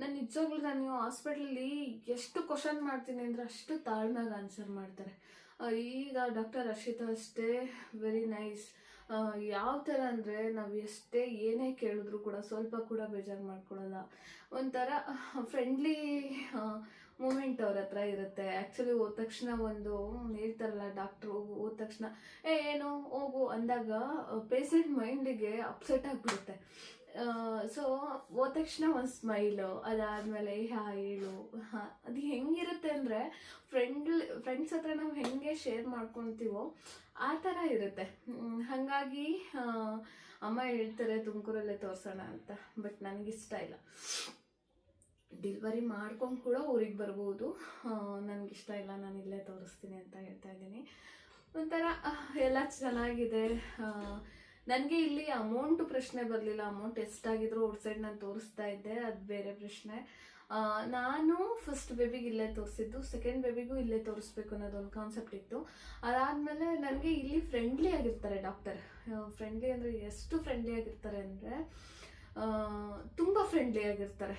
ನಾನು ನಿಜವಾಗ್ಲೂ ನಾನು ಹಾಸ್ಪಿಟ್ಲಲ್ಲಿ ಎಷ್ಟು ಕ್ವಶನ್ ಮಾಡ್ತೀನಿ ಅಂದರೆ ಅಷ್ಟು ತಾಳ್ಮೆಗೆ ಆನ್ಸರ್ ಮಾಡ್ತಾರೆ. ಈಗ ಡಾಕ್ಟರ್ ರಕ್ಷಿತಾ ಅಷ್ಟೇ ವೆರಿ ನೈಸ್ ಯಾವ ಥರ ಅಂದರೆ ನಾವು ಎಷ್ಟೇ ಏನೇ ಕೇಳಿದ್ರು ಕೂಡ ಸ್ವಲ್ಪ ಕೂಡ ಬೇಜಾರು ಮಾಡ್ಕೊಳ್ಳಲ್ಲ ಒಂಥರ ಫ್ರೆಂಡ್ಲಿ ಮೂಮೆಂಟ್ ಅವ್ರ ಹತ್ರ ಇರುತ್ತೆ. ಆ್ಯಕ್ಚುಲಿ ಹೋದ ತಕ್ಷಣ ಒಂದು ಹೇಳ್ತಾರಲ್ಲ ಡಾಕ್ಟ್ರು ಹೋದ ತಕ್ಷಣ, ಏ, ಏನು, ಹೋಗು ಅಂದಾಗ ಪೇಷೆಂಟ್ ಮೈಂಡಿಗೆ ಅಪ್ಸೆಟ್ ಆಗಿಬಿಡುತ್ತೆ. ಸೊ ಹೋದ ತಕ್ಷಣ ಒಂದು ಸ್ಮೈಲು ಅದಾದಮೇಲೆ, ಹಾ, ಹೇಳು. ಹಾಂ, ಅದು ಹೆಂಗಿರುತ್ತೆ ಅಂದರೆ ಫ್ರೆಂಡ್ ಫ್ರೆಂಡ್ಸ್ ಹತ್ರ ನಾವು ಹೆಂಗೆ ಶೇರ್ ಮಾಡ್ಕೊತೀವೋ, ಆ ಥರ ಇರುತ್ತೆ. ಹಾಗಾಗಿ ಅಮ್ಮ ಹೇಳ್ತಾರೆ, ತುಮಕೂರಲ್ಲೇ ತೋರಿಸೋಣ ಅಂತ ಬಟ್ ನನಗಿಷ್ಟ ಇಲ್ಲ. ಡಿಲ್ವರಿ ಮಾಡ್ಕೊಂಡು ಕೂಡ ಊರಿಗೆ ಬರ್ಬೋದು. ನನಗಿಷ್ಟ ಇಲ್ಲ, ನಾನು ಇಲ್ಲೇ ತೋರಿಸ್ತೀನಿ ಅಂತ ಹೇಳ್ತಾ ಇದ್ದೀನಿ. ಒಂಥರ ಎಲ್ಲ ಚೆನ್ನಾಗಿದೆ. ನನಗೆ ಇಲ್ಲಿ ಅಮೌಂಟ್ ಪ್ರಶ್ನೆ ಬರಲಿಲ್ಲ. ಅಮೌಂಟ್ ಎಷ್ಟಾಗಿದ್ರು ಔಟ್ಸೈಡ್ ನಾನು ತೋರಿಸ್ತಾ ಇದ್ದೆ. ಅದು ಬೇರೆ ಪ್ರಶ್ನೆ. ನಾನು ಫಸ್ಟ್ ಬೇಬಿಗೆ ಇಲ್ಲೇ ತೋರಿಸಿದ್ದು. ಸೆಕೆಂಡ್ ಬೇಬಿಗೂ ಇಲ್ಲೇ ತೋರಿಸ್ಬೇಕು ಅನ್ನೋದು ಒಂದು ಕಾನ್ಸೆಪ್ಟ್ ಇತ್ತು. ಅದಾದಮೇಲೆ ನನಗೆ ಇಲ್ಲಿ ಫ್ರೆಂಡ್ಲಿ ಆಗಿರ್ತಾರೆ ಡಾಕ್ಟರ್ ಫ್ರೆಂಡ್ಲಿ ಅಂದರೆ ಎಷ್ಟು ಫ್ರೆಂಡ್ಲಿ ಆಗಿರ್ತಾರೆ ಅಂದರೆ ತುಂಬ ಫ್ರೆಂಡ್ಲಿ ಆಗಿರ್ತಾರೆ.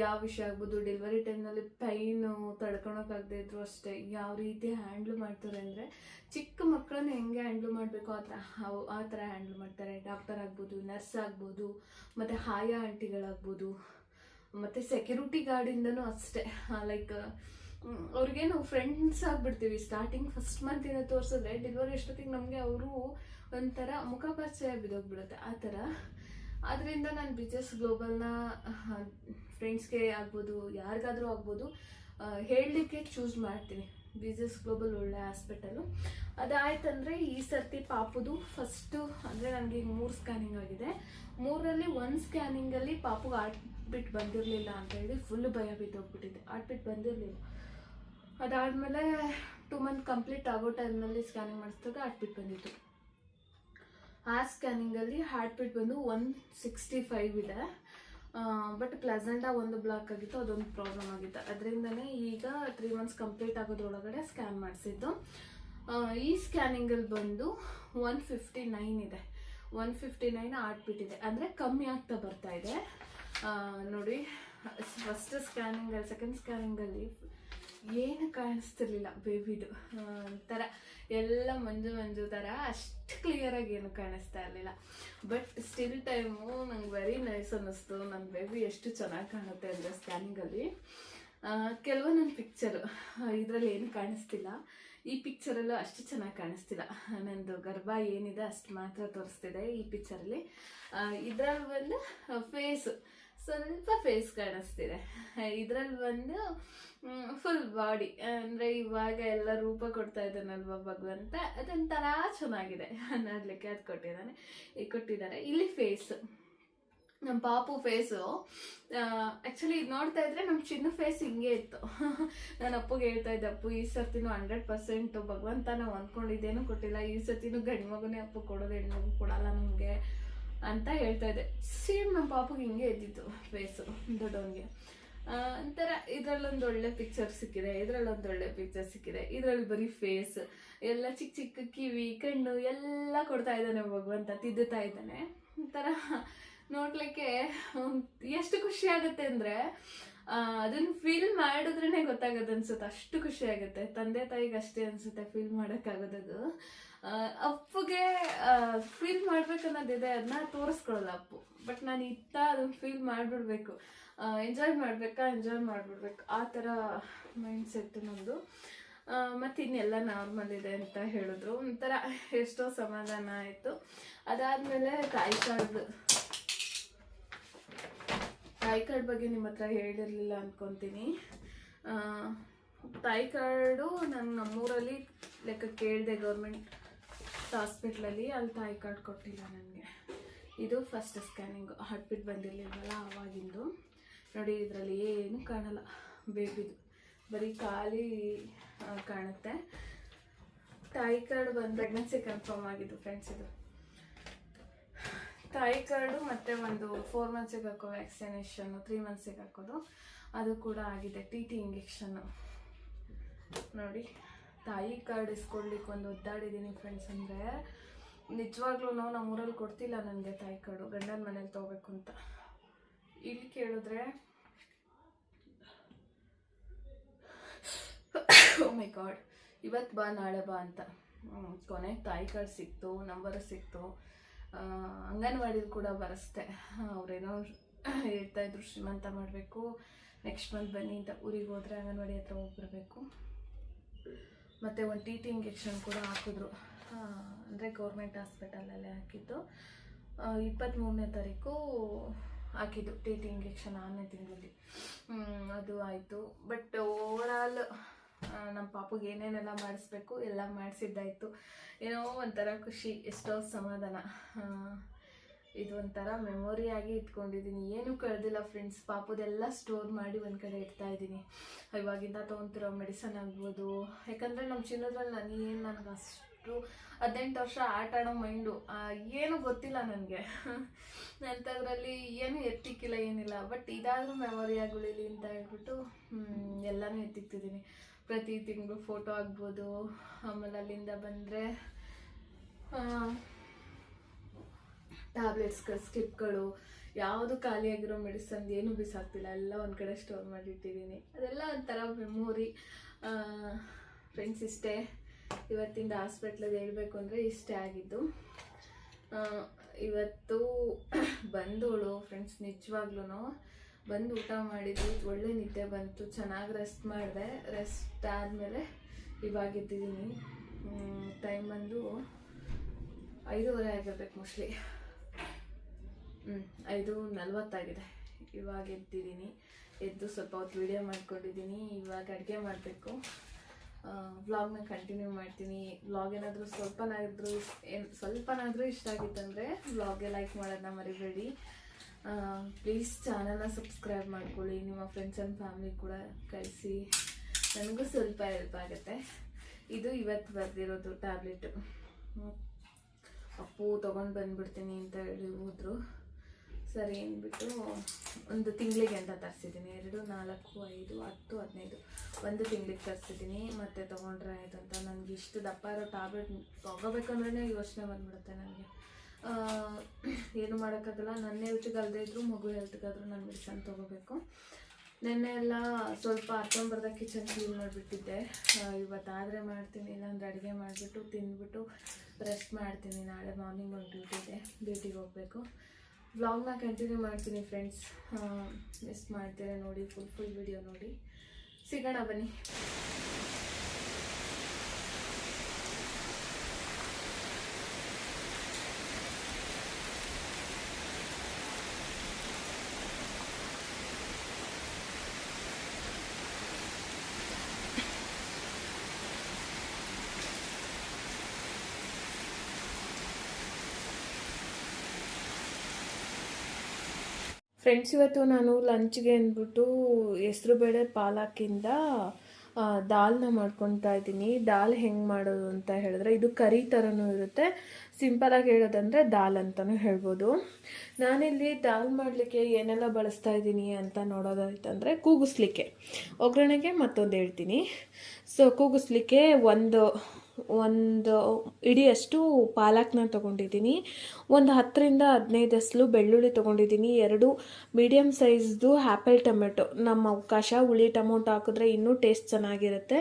ಯಾವ ವಿಷಯ ಆಗ್ಬೋದು ಡೆಲಿವರಿ ಟೈಮ್ನಲ್ಲಿ ಪೈನು ತಡ್ಕೊಳಕ್ಕಾಗದೇ ಇದ್ರು ಅಷ್ಟೇ, ಯಾವ ರೀತಿ ಹ್ಯಾಂಡ್ಲ್ ಮಾಡ್ತಾರೆ ಅಂದರೆ ಚಿಕ್ಕ ಮಕ್ಕಳನ್ನ ಹೆಂಗೆ ಹ್ಯಾಂಡ್ಲ್ ಮಾಡಬೇಕು, ಆ ಥರ ಆ ಥರ ಹ್ಯಾಂಡ್ಲ್ ಮಾಡ್ತಾರೆ. ಡಾಕ್ಟರ್ ಆಗ್ಬೋದು ನರ್ಸ್ ಆಗ್ಬೋದು, ಮತ್ತು ಹಾಯ ಆಂಟಿಗಳಾಗ್ಬೋದು ಮತ್ತು ಸೆಕ್ಯೂರಿಟಿ ಗಾರ್ಡಿಂದನೂ ಅಷ್ಟೇ. ಲೈಕ್ ಅವ್ರಿಗೇನು ಫ್ರೆಂಡ್ಸ್ ಆಗಿಬಿಡ್ತೀವಿ. ಸ್ಟಾರ್ಟಿಂಗ್ ಫಸ್ಟ್ ಮಂತಿಂದ ತೋರಿಸಿದ್ರೆ ಡೆಲಿವರಿ ಎಷ್ಟೊತ್ತಿಗೆ ನಮಗೆ ಅವರು ಒಂಥರ ಮುಖ ಪರಿಚಯ ಬಿದ್ದೋಗ್ಬಿಡುತ್ತೆ. ಆ ಥರ ಅದರಿಂದ ನಾನು ಬಿಜೆಸ್ ಗ್ಲೋಬಲ್ನ ಫ್ರೆಂಡ್ಸ್ಗೆ ಆಗ್ಬೋದು, ಯಾರಿಗಾದರೂ ಆಗ್ಬೋದು ಹೇಳಲಿಕ್ಕೆ ಚೂಸ್ ಮಾಡ್ತೀನಿ. ಬಿಜೆಸ್ ಗ್ಲೋಬಲ್ ಒಳ್ಳೆ ಹಾಸ್ಪಿಟಲು ಅದಾಯ್ತಂದರೆ ಈ ಸರ್ತಿ ಪಾಪುದು ಫಸ್ಟು ಅಂದರೆ ನನಗೆ ಈಗ ಮೂರು ಸ್ಕ್ಯಾನಿಂಗ್ ಆಗಿದೆ. ಮೂರರಲ್ಲಿ ಒಂದು ಸ್ಕ್ಯಾನಿಂಗಲ್ಲಿ ಪಾಪುಗೆ ಆರ್ಟ್ ಬಿಟ್ ಬಂದಿರಲಿಲ್ಲ ಅಂತ ಹೇಳಿ ಫುಲ್ ಭಯ ಬಿದ್ದೋಗ್ಬಿಟ್ಟಿದೆ. ಆರ್ಟ್ ಬಿಟ್ ಬಂದಿರಲಿಲ್ಲ. ಅದಾದಮೇಲೆ ಟೂ ಮಂತ್ ಕಂಪ್ಲೀಟ್ ಆಗೋ ಟೈಮ್ನಲ್ಲಿ ಸ್ಕ್ಯಾನಿಂಗ್ ಮಾಡಿಸಿದಾಗ ಆರ್ಟ್ ಬಿಟ್ ಬಂದಿತ್ತು. ಆ ಸ್ಕ್ಯಾನಿಂಗಲ್ಲಿ ಹಾರ್ಟ್ ಬೀಟ್ ಬಂದು ಒನ್ ಸಿಕ್ಸ್ಟಿ ಫೈವ್ ಇದೆ ಬಟ್ ಪ್ಲೆಸೆಂಟ ಒಂದು ಬ್ಲಾಕ್ ಆಗಿತ್ತು, ಅದೊಂದು ಪ್ರಾಬ್ಲಮ್ ಆಗಿತ್ತು. ಅದರಿಂದನೇ ಈಗ ತ್ರೀ ಮಂತ್ಸ್ ಕಂಪ್ಲೀಟ್ ಆಗೋದ್ರೊಳಗಡೆ ಸ್ಕ್ಯಾನ್ ಮಾಡಿಸಿದ್ದು. ಈ ಸ್ಕ್ಯಾನಿಂಗಲ್ಲಿ ಬಂದು ಒನ್ ಫಿಫ್ಟಿ ನೈನ್ ಇದೆ. One fifty nine heart beat ಇದೆ. ಅಂದರೆ ಕಮ್ಮಿ ಆಗ್ತಾ ಬರ್ತಾ ಇದೆ. ನೋಡಿ ಫಸ್ಟ್ ಸ್ಕ್ಯಾನಿಂಗಲ್ಲಿ ಸೆಕೆಂಡ್ ಸ್ಕ್ಯಾನಿಂಗಲ್ಲಿ ಏನು ಕಾಣಿಸ್ತಿರ್ಲಿಲ್ಲ ಬೇಬಿದು ಒಂಥರ ಎಲ್ಲ ಮಂಜು ಮಂಜು ಥರ ಅಷ್ಟು ಕ್ಲಿಯರಾಗಿ ಏನು ಕಾಣಿಸ್ತಾ ಇರಲಿಲ್ಲ. ಬಟ್ ಸ್ಟಿಲ್ ಟೈಮು ನಂಗೆ ವೆರಿ ನೈಸ್ ಅನ್ನಿಸ್ತು. ನನ್ನ ಬೇಬಿ ಎಷ್ಟು ಚೆನ್ನಾಗಿ ಕಾಣುತ್ತೆ ಅಂದರೆ ಸ್ಕ್ಯಾನಿಂಗಲ್ಲಿ ಕೆಲವೊಂದೊಂದು ಪಿಕ್ಚರು ಇದರಲ್ಲಿ ಏನು ಕಾಣಿಸ್ತಿಲ್ಲ. ಈ ಪಿಕ್ಚರಲ್ಲೂ ಅಷ್ಟು ಚೆನ್ನಾಗಿ ಕಾಣಿಸ್ತಿಲ್ಲ. ನಂದು ಗರ್ಭ ಏನಿದೆ ಅಷ್ಟು ಮಾತ್ರ ತೋರಿಸ್ತಿದೆ ಈ ಪಿಕ್ಚರಲ್ಲಿ ಇದರಲ್ಲಿ ಬಂದು ಫೇಸು ಸ್ವಲ್ಪ ಫೇಸ್ ಕಾಣಿಸ್ತಿದೆ. ಇದರಲ್ಲಿ ಬಂದು ಫುಲ್ ಬಾಡಿ ಅಂದರೆ ಇವಾಗ ಎಲ್ಲ ರೂಪ ಕೊಡ್ತಾ ಇದ್ದಾನಲ್ವ ಭಗವಂತ? ಅದೊಂಥರ ಚೆನ್ನಾಗಿದೆ ಅನ್ನೋದ್ಲಿಕ್ಕೆ ಅದು ಕೊಟ್ಟಿದ್ದಾನೆ. ಕೊಟ್ಟಿದ್ದಾರೆ. ಇಲ್ಲಿ ಫೇಸ್ ನಮ್ಮ ಪಾಪು ಫೇಸು ಆ್ಯಕ್ಚುಲಿ ಇದು ನೋಡ್ತಾ ಇದ್ರೆ ನಮ್ಮ ಚಿನ್ನ ಫೇಸ್ ಹಿಂಗೆ ಇತ್ತು. ನಾನು ಅಪ್ಪಗೆ ಹೇಳ್ತಾ ಇದ್ದೆ, ಅಪ್ಪು, ಈ ಸರ್ತಿನೂ ಹಂಡ್ರೆಡ್ ಪರ್ಸೆಂಟ್ ಭಗವಂತ ನಾವು ಅಂದ್ಕೊಂಡಿದ್ದೇನು ಕೊಟ್ಟಿಲ್ಲ. ಈ ಸರ್ತಿನೂ ಗಂಡು ಮಗುನೇ ಅಪ್ಪು ಕೊಡೋದು, ಹೆಣ್ಮಗು ಕೊಡಲ್ಲ ನಮಗೆ. ಅಂತ ಹೇಳ್ತಾ ಇದ್ದೆ ಸೇಮ್ ನಮ್ಮ ಪಾಪಗೆ ಹಿಂಗೆ ಇದ್ದಿತ್ತು ಫೇಸು ದೊಡ್ಡವನಿಗೆ. ಒಂಥರ ಇದರಲ್ಲೊಂದು ಒಳ್ಳೆ ಪಿಕ್ಚರ್ ಸಿಕ್ಕಿದೆ, ಇದರಲ್ಲೊಂದು ಒಳ್ಳೆ ಪಿಕ್ಚರ್ ಸಿಕ್ಕಿದೆ. ಇದರಲ್ಲಿ ಬರೀ ಫೇಸ್ ಎಲ್ಲ ಚಿಕ್ಕ ಚಿಕ್ಕ ಕಿವಿ, ಕಣ್ಣು ಎಲ್ಲ ಕೊಡ್ತಾ ಇದ್ದಾನೆ ಭಗವಂತ, ತಿದ್ದುತ್ತಾ ಇದ್ದಾನೆ. ಒಂಥರ ನೋಡ್ಲಿಕ್ಕೆ ಎಷ್ಟು ಖುಷಿ ಆಗುತ್ತೆ ಅಂದರೆ ಅದನ್ನು ಫೀಲ್ ಮಾಡಿದ್ರೇ ಗೊತ್ತಾಗೋದು ಅನ್ಸುತ್ತೆ, ಅಷ್ಟು ಖುಷಿ ಆಗುತ್ತೆ. ತಂದೆ ತಾಯಿಗೆ ಅಷ್ಟೇ ಅನ್ಸುತ್ತೆ ಫೀಲ್ ಮಾಡೋಕ್ಕಾಗೋದದು. ಅಪ್ಪುಗೆ ಫೀಲ್ ಮಾಡ್ಬೇಕು ಅನ್ನೋದಿದೆ ಅದನ್ನ ತೋರಿಸ್ಕೊಳಲ್ಲ ಅಪ್ಪು. ಬಟ್ ನಾನು ಇತ್ತ ಅದನ್ನ ಫೀಲ್ ಮಾಡಿಬಿಡ್ಬೇಕು. ಎಂಜಾಯ್ ಮಾಡಬೇಕಾ? ಎಂಜಾಯ್ ಮಾಡ್ಬಿಡ್ಬೇಕು. ಆ ಥರ ಮೈಂಡ್ ಸೆಟ್ ನಮ್ಮದು ಮತ್ತು ಇನ್ನೆಲ್ಲ ನಾರ್ಮಲ್ ಇದೆ ಅಂತ ಹೇಳಿದ್ರು. ಒಂಥರ ಎಷ್ಟೋ ಸಮಾಧಾನ ಆಯಿತು. ಅದಾದಮೇಲೆ ತಾಯಿ ಕಾರ್ಡ್ ತಾಯಿ ಕಾರ್ಡ್ ಬಗ್ಗೆ ನಿಮ್ಮ ಹತ್ರ ಹೇಳಿರಲಿಲ್ಲ ಅಂದ್ಕೊತೀನಿ ತಾಯಿ ಕಾರ್ಡು ನಾನು ನಮ್ಮೂರಲ್ಲಿ ಲೆಕ್ಕ ಕೇಳಿದೆ ಗೌರ್ಮೆಂಟ್ ಹಾಸ್ಪಿಟ್ಲಲ್ಲಿ ಅಲ್ಲಿ ತಾಯಿ ಕಾರ್ಡ್ ಕೊಟ್ಟಿಲ್ಲ ನನಗೆ. ಇದು ಫಸ್ಟ್ ಸ್ಕ್ಯಾನಿಂಗು ಬಂದಿರಲಿಲ್ಲ ಬಂದಿರಲಿಲ್ವಲ್ಲ, ಆವಾಗಿಂದು. ನೋಡಿ, ಇದರಲ್ಲಿ ಏನು ಕಾಣಲ್ಲ. ಬೇಬಿದು. ಬರೀ ಖಾಲಿ ಕಾಣುತ್ತೆ. ತಾಯಿ ಕಾರ್ಡ್ ಬಂದು ಪ್ರೆಗ್ನೆನ್ಸಿ ಕನ್ಫರ್ಮ್ ಆಗಿದ್ದು ಫ್ರೆಂಡ್ಸ್ ಇದು. ತಾಯಿ ಕಾರ್ಡು ಮತ್ತು ಒಂದು ಫೋರ್ ಮಂತ್ಸಿಗೆ ಹಾಕೋ ವ್ಯಾಕ್ಸಿನೇಷನ್ನು ತ್ರೀ ಮಂತ್ಸಿಗೆ ಹಾಕೋದು. ಅದು ಕೂಡ ಆಗಿದೆ ಟಿ ಟಿ ಇಂಜೆಕ್ಷನ್ನು ನೋಡಿ. ತಾಯಿ ಕಾರ್ಡ್ ಇಸ್ಕೊಳ್ಲಿಕ್ಕೆ ಒಂದು ಒದ್ದಾಡಿದ್ದೀನಿ ಫ್ರೆಂಡ್ಸ್ ಅಂದರೆ, ನಿಜವಾಗ್ಲೂ ನಮ್ಮೂರಲ್ಲಿ ಕೊಡ್ತಿಲ್ಲ ನನಗೆ ತಾಯಿ ಕಾರ್ಡು ಗಂಡನ ಮನೇಲಿ ತೊಗೋಬೇಕು ಅಂತ. ಇಲ್ಲಿ ಕೇಳಿದ್ರೆ ಮೈ ಗಾಡ್ ಇವತ್ತು ಬಾ, ನಾಳೆ ಬಾ ಅಂತ. ಕೊನೆಗೆ ತಾಯಿ ಕಾರ್ಡ್ ಸಿಕ್ತು ನಂಬರ್ ಸಿಕ್ತು. ಅಂಗನವಾಡಿ ಕೂಡ ಬರೆಸ್ತೆ ಅವರೇನೋ ಹೇಳ್ತಾ ಇದ್ರು, ಶ್ರೀಮಂತ ಮಾಡಬೇಕು ನೆಕ್ಸ್ಟ್ ಮಂತ್ ಬನ್ನಿ ಅಂತ. ಊರಿಗೆ ಹೋದರೆ ಅಂಗನವಾಡಿ ಹತ್ರ ಹೋಗ್ಬರ್ಬೇಕು. ಮತ್ತು ಒಂದು ಟಿ ಟಿ ಇಂಜೆಕ್ಷನ್ ಕೂಡ ಹಾಕಿದ್ರು. ಅಂದರೆ ಗೌರ್ಮೆಂಟ್ ಹಾಸ್ಪಿಟಲಲ್ಲೇ ಹಾಕಿದ್ದು. ಇಪ್ಪತ್ತ್ಮೂರನೇ ತಾರೀಕು ಹಾಕಿದ್ದು ಟಿ ಟಿ ಇಂಜೆಕ್ಷನ್ ಆರನೇ ತಿಂಗಳಲ್ಲಿ. ಅದು ಆಯಿತು. ಬಟ್ ಓವರಾಲ್ ನಮ್ಮ ಪಾಪಗೆ ಏನೇನೆಲ್ಲ ಮಾಡಿಸ್ಬೇಕು, ಎಲ್ಲ ಮಾಡಿಸಿದ್ದಾಯಿತು. ಏನೋ ಒಂಥರ ಖುಷಿ, ಎಷ್ಟೋ ಸಮಾಧಾನ. ಆ, ಇದು ಒಂಥರ ಮೆಮೊರಿಯಾಗಿ ಇಟ್ಕೊಂಡಿದ್ದೀನಿ. ಏನೂ ಕಳೆದಿಲ್ಲ ಫ್ರೆಂಡ್ಸ್ ಪಾಪದೆಲ್ಲ ಸ್ಟೋರ್ ಮಾಡಿ ಒಂದು ಕಡೆ ಇಡ್ತಾ ಇದ್ದೀನಿ. ಇವಾಗಿಂದ ತೊಗೊತಿರೋ ಮೆಡಿಸನ್ ಆಗ್ಬೋದು. ಯಾಕಂದರೆ ನಮ್ಮ ಚಿನ್ನದಲ್ಲಿ ನಾನು ಏನು ನನಗೆ ಅಷ್ಟು ಹದಿನೆಂಟು ವರ್ಷ ಆಟ ಆಡೋ ಮೈಂಡು ಏನು ಗೊತ್ತಿಲ್ಲ ನನಗೆ. ಅಂಥದ್ರಲ್ಲಿ ಏನು ಎತ್ತಿಕ್ಕಿಲ್ಲ ಏನಿಲ್ಲ. ಬಟ್ ಇದಾದರೂ ಮೆಮೊರಿ ಉಳಿಲಿ ಅಂತ ಹೇಳ್ಬಿಟ್ಟು ಎಲ್ಲನೂ ಎತ್ತಿಕ್ತಿದ್ದೀನಿ. ಪ್ರತಿ ತಿಂಗಳು ಫೋಟೋ ಆಗ್ಬೋದು. ಆಮೇಲೆ ಅಲ್ಲಿಂದ ಬಂದರೆ ಟ್ಯಾಬ್ಲೆಟ್ಸ್ಗಳು ಸ್ಕಿಪ್ಗಳು ಯಾವುದು ಖಾಲಿಯಾಗಿರೋ ಮೆಡಿಸನ್ ಏನು ಬಿಸಾಕ್ತಿಲ್ಲ. ಎಲ್ಲ ಒಂದು ಕಡೆ ಸ್ಟೋರ್ ಮಾಡಿಟ್ಟಿದ್ದೀನಿ. ಅದೆಲ್ಲ ಒಂಥರ ಮೆಮೊರಿ ಫ್ರೆಂಡ್ಸ್ ಇಷ್ಟೇ. ಇವತ್ತಿಂದ ಹಾಸ್ಪಿಟ್ಲಲ್ಲಿ ಹೇಳಬೇಕು ಅಂದರೆ ಇಷ್ಟೇ ಆಗಿದ್ದು. ಇವತ್ತು ಬಂದೋಳು ಫ್ರೆಂಡ್ಸ್ ನಿಜವಾಗ್ಲೂ ಬಂದು ಊಟ ಮಾಡಿದ್ವಿ. ಒಳ್ಳೆ ನಿದ್ದೆ ಬಂತು. ಚೆನ್ನಾಗಿ ರೆಸ್ಟ್ ಮಾಡಿದೆ. ರೆಸ್ಟ್ ಆದಮೇಲೆ ಇವಾಗಿದ್ದೀನಿ ಟೈಮ್ ಬಂದು ಐದೂವರೆ ಆಗಿರ್ಬೇಕು ಮೋಸ್ಟ್ಲಿ ಐದು ನಲ್ವತ್ತಾಗಿದೆ. ಇವಾಗ ಎದ್ದಿದ್ದೀನಿ. ಎದ್ದು ಸ್ವಲ್ಪ ಹೊತ್ತು ವಿಡಿಯೋ ಮಾಡ್ಕೊಂಡಿದ್ದೀನಿ. ಇವಾಗ ಅಡುಗೆ ಮಾಡಬೇಕು. ವ್ಲಾಗ್ನ ಕಂಟಿನ್ಯೂ ಮಾಡ್ತೀನಿ. ವ್ಲಾಗ್ ಏನಾದರೂ ಸ್ವಲ್ಪನಾದರೂ ಏನು, ಸ್ವಲ್ಪನಾದರೂ ಇಷ್ಟ ಆಗಿತ್ತಂದರೆ ವ್ಲಾಗ್ಗೆ ಲೈಕ್ ಮಾಡೋದನ್ನ ಮರಿಬೇಡಿ. ಪ್ಲೀಸ್ ಚಾನಲ್ನ ಸಬ್ಸ್ಕ್ರೈಬ್ ಮಾಡ್ಕೊಳ್ಳಿ. ನಿಮ್ಮ ಫ್ರೆಂಡ್ಸ್ ಆ್ಯಂಡ್ ಫ್ಯಾಮಿಲಿ ಕೂಡ ಕಳಿಸಿ. ನನಗೂ ಸ್ವಲ್ಪ ಹೆಲ್ಪ್ ಆಗುತ್ತೆ. ಇದು ಇವತ್ತು ಬರೆದಿರೋದು ಟ್ಯಾಬ್ಲೆಟು ಅಪ್ಪು ತೊಗೊಂಡು ಬಂದ್ಬಿಡ್ತೀನಿ ಅಂತ ಹೇಳಿ ಹೋದ್ರು. ಸರಿ ಅಂದ್ಬಿಟ್ಟು ಒಂದು ತಿಂಗಳಿಗೆ ಅಂತ ತರಿಸಿದ್ದೀನಿ? ಎರಡು, ನಾಲ್ಕು, ಐದು, ಹತ್ತು, ಹದಿನೈದು. ಒಂದು ತಿಂಗಳಿಗೆ ತರಿಸಿದ್ದೀನಿ. ಮತ್ತು ತೊಗೊಂಡ್ರೆ ಆಯಿತು ಅಂತ. ನನಗೆ ಇಷ್ಟು ದಪ್ಪ ಇರೋ ಟ್ಯಾಬ್ಲೆಟ್ ತೊಗೋಬೇಕಂದ್ರೆ ಯೋಚನೆ ಬಂದ್ಬಿಡುತ್ತೆ ನನಗೆ. ಏನು ಮಾಡೋಕ್ಕಾಗಲ್ಲ. ನನ್ನ ಹೆಲ್ತ್ಗಲ್ದೇ ಇದ್ದರೂ ಮಗು ಹೆಲ್ತ್ಗಾದ್ರೂ ನಾನು ಮೆಡಿಸನ್ ತೊಗೋಬೇಕು. ನೆನ್ನೆ ಎಲ್ಲ ಸ್ವಲ್ಪ ಅರ್ಥಂಬರ್ದ ಕಿಚನ್ ಕ್ಲೀನ್ ಮಾಡಿಬಿಟ್ಟಿದ್ದೆ. ಇವತ್ತಾದರೆ ಮಾಡ್ತೀನಿ. ಇಲ್ಲಾಂದ್ರೆ ಅಡುಗೆ ಮಾಡಿಬಿಟ್ಟು, ತಿಂದ್ಬಿಟ್ಟು ರೆಸ್ಟ್ ಮಾಡ್ತೀನಿ. ನಾಳೆ ಮಾರ್ನಿಂಗ್ ಒಂದು ಡ್ಯೂಟಿ ಇದೆ. ಡ್ಯೂಟಿಗೆ ಹೋಗಬೇಕು. ವ್ಲಾಗ್ನ ಕಂಟಿನ್ಯೂ ಮಾಡ್ತೀನಿ ಫ್ರೆಂಡ್ಸ್ ಮಿಸ್ ಮಾಡ್ತೀರಾ ನೋಡಿ ಫುಲ್ ಫುಲ್ ವಿಡಿಯೋ ನೋಡಿ. ಸಿಗೋಣ ಬನ್ನಿ. ಫ್ರೆಂಡ್ಸ್ ಇವತ್ತು ನಾನು ಲಂಚ್ಗೆ ಅಂದ್ಬಿಟ್ಟು ಹೆಸ್ರು ಬೇಳೆ ಪಾಲಕಿಂದ ದಾಲ್ನ ಮಾಡ್ಕೊತಾ ಇದ್ದೀನಿ. ದಾಲ್ ಹೆಂಗೆ ಮಾಡೋದು ಅಂತ ಹೇಳಿದ್ರೆ, ಇದು ಕರಿ ಥರನೂ ಇರುತ್ತೆ. ಸಿಂಪಲಾಗಿ ಹೇಳೋದಂದರೆ ದಾಲ್ ಅಂತಲೂ ಹೇಳ್ಬೋದು. ನಾನಿಲ್ಲಿ ದಾಲ್ ಮಾಡಲಿಕ್ಕೆ ಏನೆಲ್ಲ ಬಳಸ್ತಾ ಇದ್ದೀನಿ ಅಂತ ನೋಡೋದಾಯ್ತಂದರೆ ಕೂಗಿಸ್ಲಿಕ್ಕೆ. ಒಗ್ಗರಣೆಗೆ ಮತ್ತೊಂದು ಹೇಳ್ತೀನಿ. ಸೊ ಕೂಗಿಸ್ಲಿಕ್ಕೆ ಒಂದು ಒಂದು ಇಡಿಯಷ್ಟು ಪಾಲಕ್ನ ತೊಗೊಂಡಿದ್ದೀನಿ. ಒಂದು ಹತ್ತರಿಂದ ಹದಿನೈದು ಅಸಲು ಬೆಳ್ಳುಳ್ಳಿ ತೊಗೊಂಡಿದ್ದೀನಿ. ಎರಡು ಮೀಡಿಯಮ್ ಸೈಜ್ದು ಆ್ಯಪಲ್ ಟೊಮೆಟೊ ನಮ್ಮ ಅವಕಾಶ ಹುಳಿ ಟೊಮೊಟೊ ಹಾಕಿದ್ರೆ ಇನ್ನೂ ಟೇಸ್ಟ್ ಚೆನ್ನಾಗಿರುತ್ತೆ.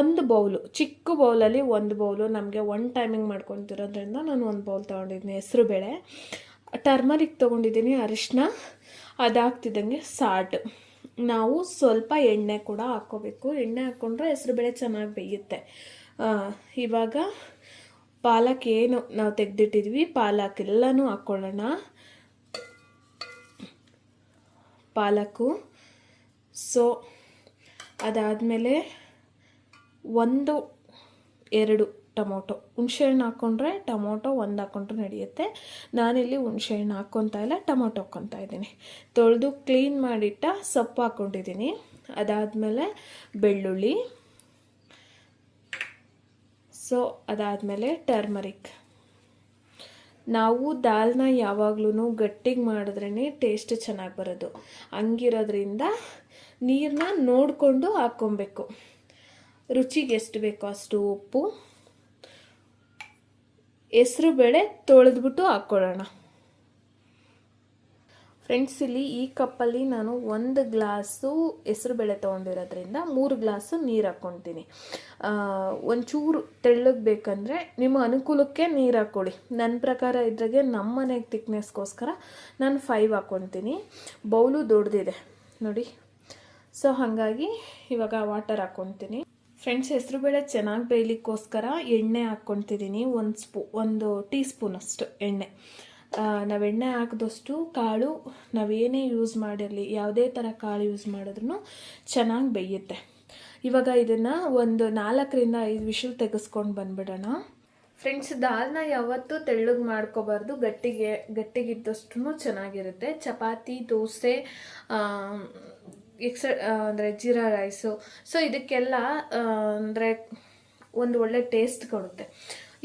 ಒಂದು ಬೌಲು ಚಿಕ್ಕ ಬೌಲಲ್ಲಿ ಒಂದು ಬೌಲು ನಮಗೆ ಒನ್ ಟೈಮಿಂಗ್ ಮಾಡ್ಕೊತಿರೋದ್ರಿಂದ ನಾನು ಒಂದು ಬೌಲ್ ತೊಗೊಂಡಿದ್ದೀನಿ. ಹೆಸರು ಬೇಳೆ. ಟರ್ಮರಿಕ್ ತೊಗೊಂಡಿದ್ದೀನಿ ಅರಿಶಿನ ಅದಾಗ್ತಿದ್ದಂಗೆ ಸಾಲ್ಟ್ ನಾವು ಸ್ವಲ್ಪ ಎಣ್ಣೆ ಕೂಡ ಹಾಕ್ಕೋಬೇಕು. ಎಣ್ಣೆ ಹಾಕ್ಕೊಂಡ್ರೆ ಹೆಸರುಬೇಳೆ ಚೆನ್ನಾಗಿ ಬೇಯುತ್ತೆ. ಇವಾಗ ಪಾಲಕ್ ಏನು ನಾವು ತೆಗೆದಿಟ್ಟಿದ್ವಿ, ಪಾಲಕ್ ಎಲ್ಲನೂ ಹಾಕ್ಕೊಳ್ಳೋಣ ಪಾಲಕು. ಸೊ ಅದಾದಮೇಲೆ ಒಂದು, ಎರಡು ಟೊಮೊಟೊ. ಹುಣ್ಸೆಹಣ್ಣು ಹಾಕ್ಕೊಂಡ್ರೆ ಟೊಮೊಟೊ ಒಂದು ಹಾಕ್ಕೊಂಡ್ರೆ ನಡೆಯುತ್ತೆ. ನಾನಿಲ್ಲಿ ಹುಣ್ಸೆಹಣ್ಣು ಹಾಕ್ಕೊತಾ ಇಲ್ಲ, ಟೊಮೊಟೊ ಹಾಕ್ಕೊತಾ ಇದ್ದೀನಿ. ತೊಳೆದು ಕ್ಲೀನ್ ಮಾಡಿಟ್ಟ ಸೊಪ್ಪು ಹಾಕ್ಕೊಂಡಿದ್ದೀನಿ ಅದಾದಮೇಲೆ ಬೆಳ್ಳುಳ್ಳಿ. ಸೊ ಅದಾದಮೇಲೆ ಟರ್ಮರಿಕ್ ನಾವು ದಾಲ್ನ ಯಾವಾಗ್ಲೂ ಗಟ್ಟಿಗೆ ಮಾಡಿದ್ರೇ ಟೇಸ್ಟ್ ಚೆನ್ನಾಗಿ ಬರೋದು. ಹಂಗಿರೋದ್ರಿಂದ ನೀರನ್ನ ನೋಡಿಕೊಂಡು ಹಾಕ್ಕೊಬೇಕು. ರುಚಿಗೆ ಎಷ್ಟು ಬೇಕೋ ಅಷ್ಟು ಉಪ್ಪು. ಹೆಸರು ಬೇಳೆ ತೊಳೆದ್ಬಿಟ್ಟು ಹಾಕ್ಕೊಳ್ಳೋಣ. ಫ್ರೆಂಡ್ಸ್ ಇಲ್ಲಿ ಈ ಕಪ್ಪಲ್ಲಿ ನಾನು ಒಂದು ಗ್ಲಾಸು ಹೆಸರುಬೇಳೆ ತೊಗೊಂಡಿರೋದ್ರಿಂದ ಮೂರು ಗ್ಲಾಸು ನೀರು ಹಾಕ್ಕೊತೀನಿ. ಒಂಚೂರು ತೆಳ್ಳಗೆ ಬೇಕಂದರೆ ನಿಮ್ಮ ಅನುಕೂಲಕ್ಕೆ ನೀರು ಹಾಕ್ಕೊಳ್ಳಿ. ನನ್ನ ಪ್ರಕಾರ ಇದ್ರಾಗೆ ನಮ್ಮ ಮನೆಗೆ ತಿಕ್ನೆಸ್ಗೋಸ್ಕರ ನಾನು ಫೈವ್ ಹಾಕ್ಕೊತೀನಿ. ಬೌಲು ದೊಡ್ಡದಿದೆ ನೋಡಿ. ಸೊ ಹಾಗಾಗಿ ಇವಾಗ ವಾಟರ್ ಹಾಕ್ಕೊತೀನಿ. ಫ್ರೆಂಡ್ಸ್ ಹೆಸರುಬೇಳೆ ಚೆನ್ನಾಗಿ ಬೇಯಲಿಕ್ಕೋಸ್ಕರ ಎಣ್ಣೆ ಹಾಕ್ಕೊತಿದ್ದೀನಿ. ಒಂದು ಸ್ಪೂ, ಒಂದು ಟೀ ಸ್ಪೂನಷ್ಟು ಎಣ್ಣೆ. ನಾವು ಎಣ್ಣೆ ಹಾಕಿದಷ್ಟು ಕಾಳು ನಾವೇನೇ ಯೂಸ್ ಮಾಡಿರಲಿ, ಯಾವುದೇ ಥರ ಕಾಳು ಯೂಸ್ ಮಾಡಿದ್ರೂ ಚೆನ್ನಾಗಿ ಬೇಯುತ್ತೆ. ಇವಾಗ ಇದನ್ನು ಒಂದು ನಾಲ್ಕರಿಂದ ಐದು ವಿಷಲ್ ತೆಗೆಸ್ಕೊಂಡು ಬಂದ್ಬಿಡೋಣ. ಫ್ರೆಂಡ್ಸ್ ದಾಲ್ನ ಯಾವತ್ತೂ ತೆಳ್ಳಗೆ ಮಾಡ್ಕೋಬಾರ್ದು, ಗಟ್ಟಿಗೆ ಗಟ್ಟಿಗಿದ್ದಷ್ಟು ಚೆನ್ನಾಗಿರುತ್ತೆ. ಚಪಾತಿ, ದೋಸೆ ಎಕ್ಸ ಅಂದರೆ ಜೀರಾ ರೈಸು. ಸೊ ಇದಕ್ಕೆಲ್ಲ ಅಂದರೆ ಒಂದು ಒಳ್ಳೆ ಟೇಸ್ಟ್ ಕೊಡುತ್ತೆ.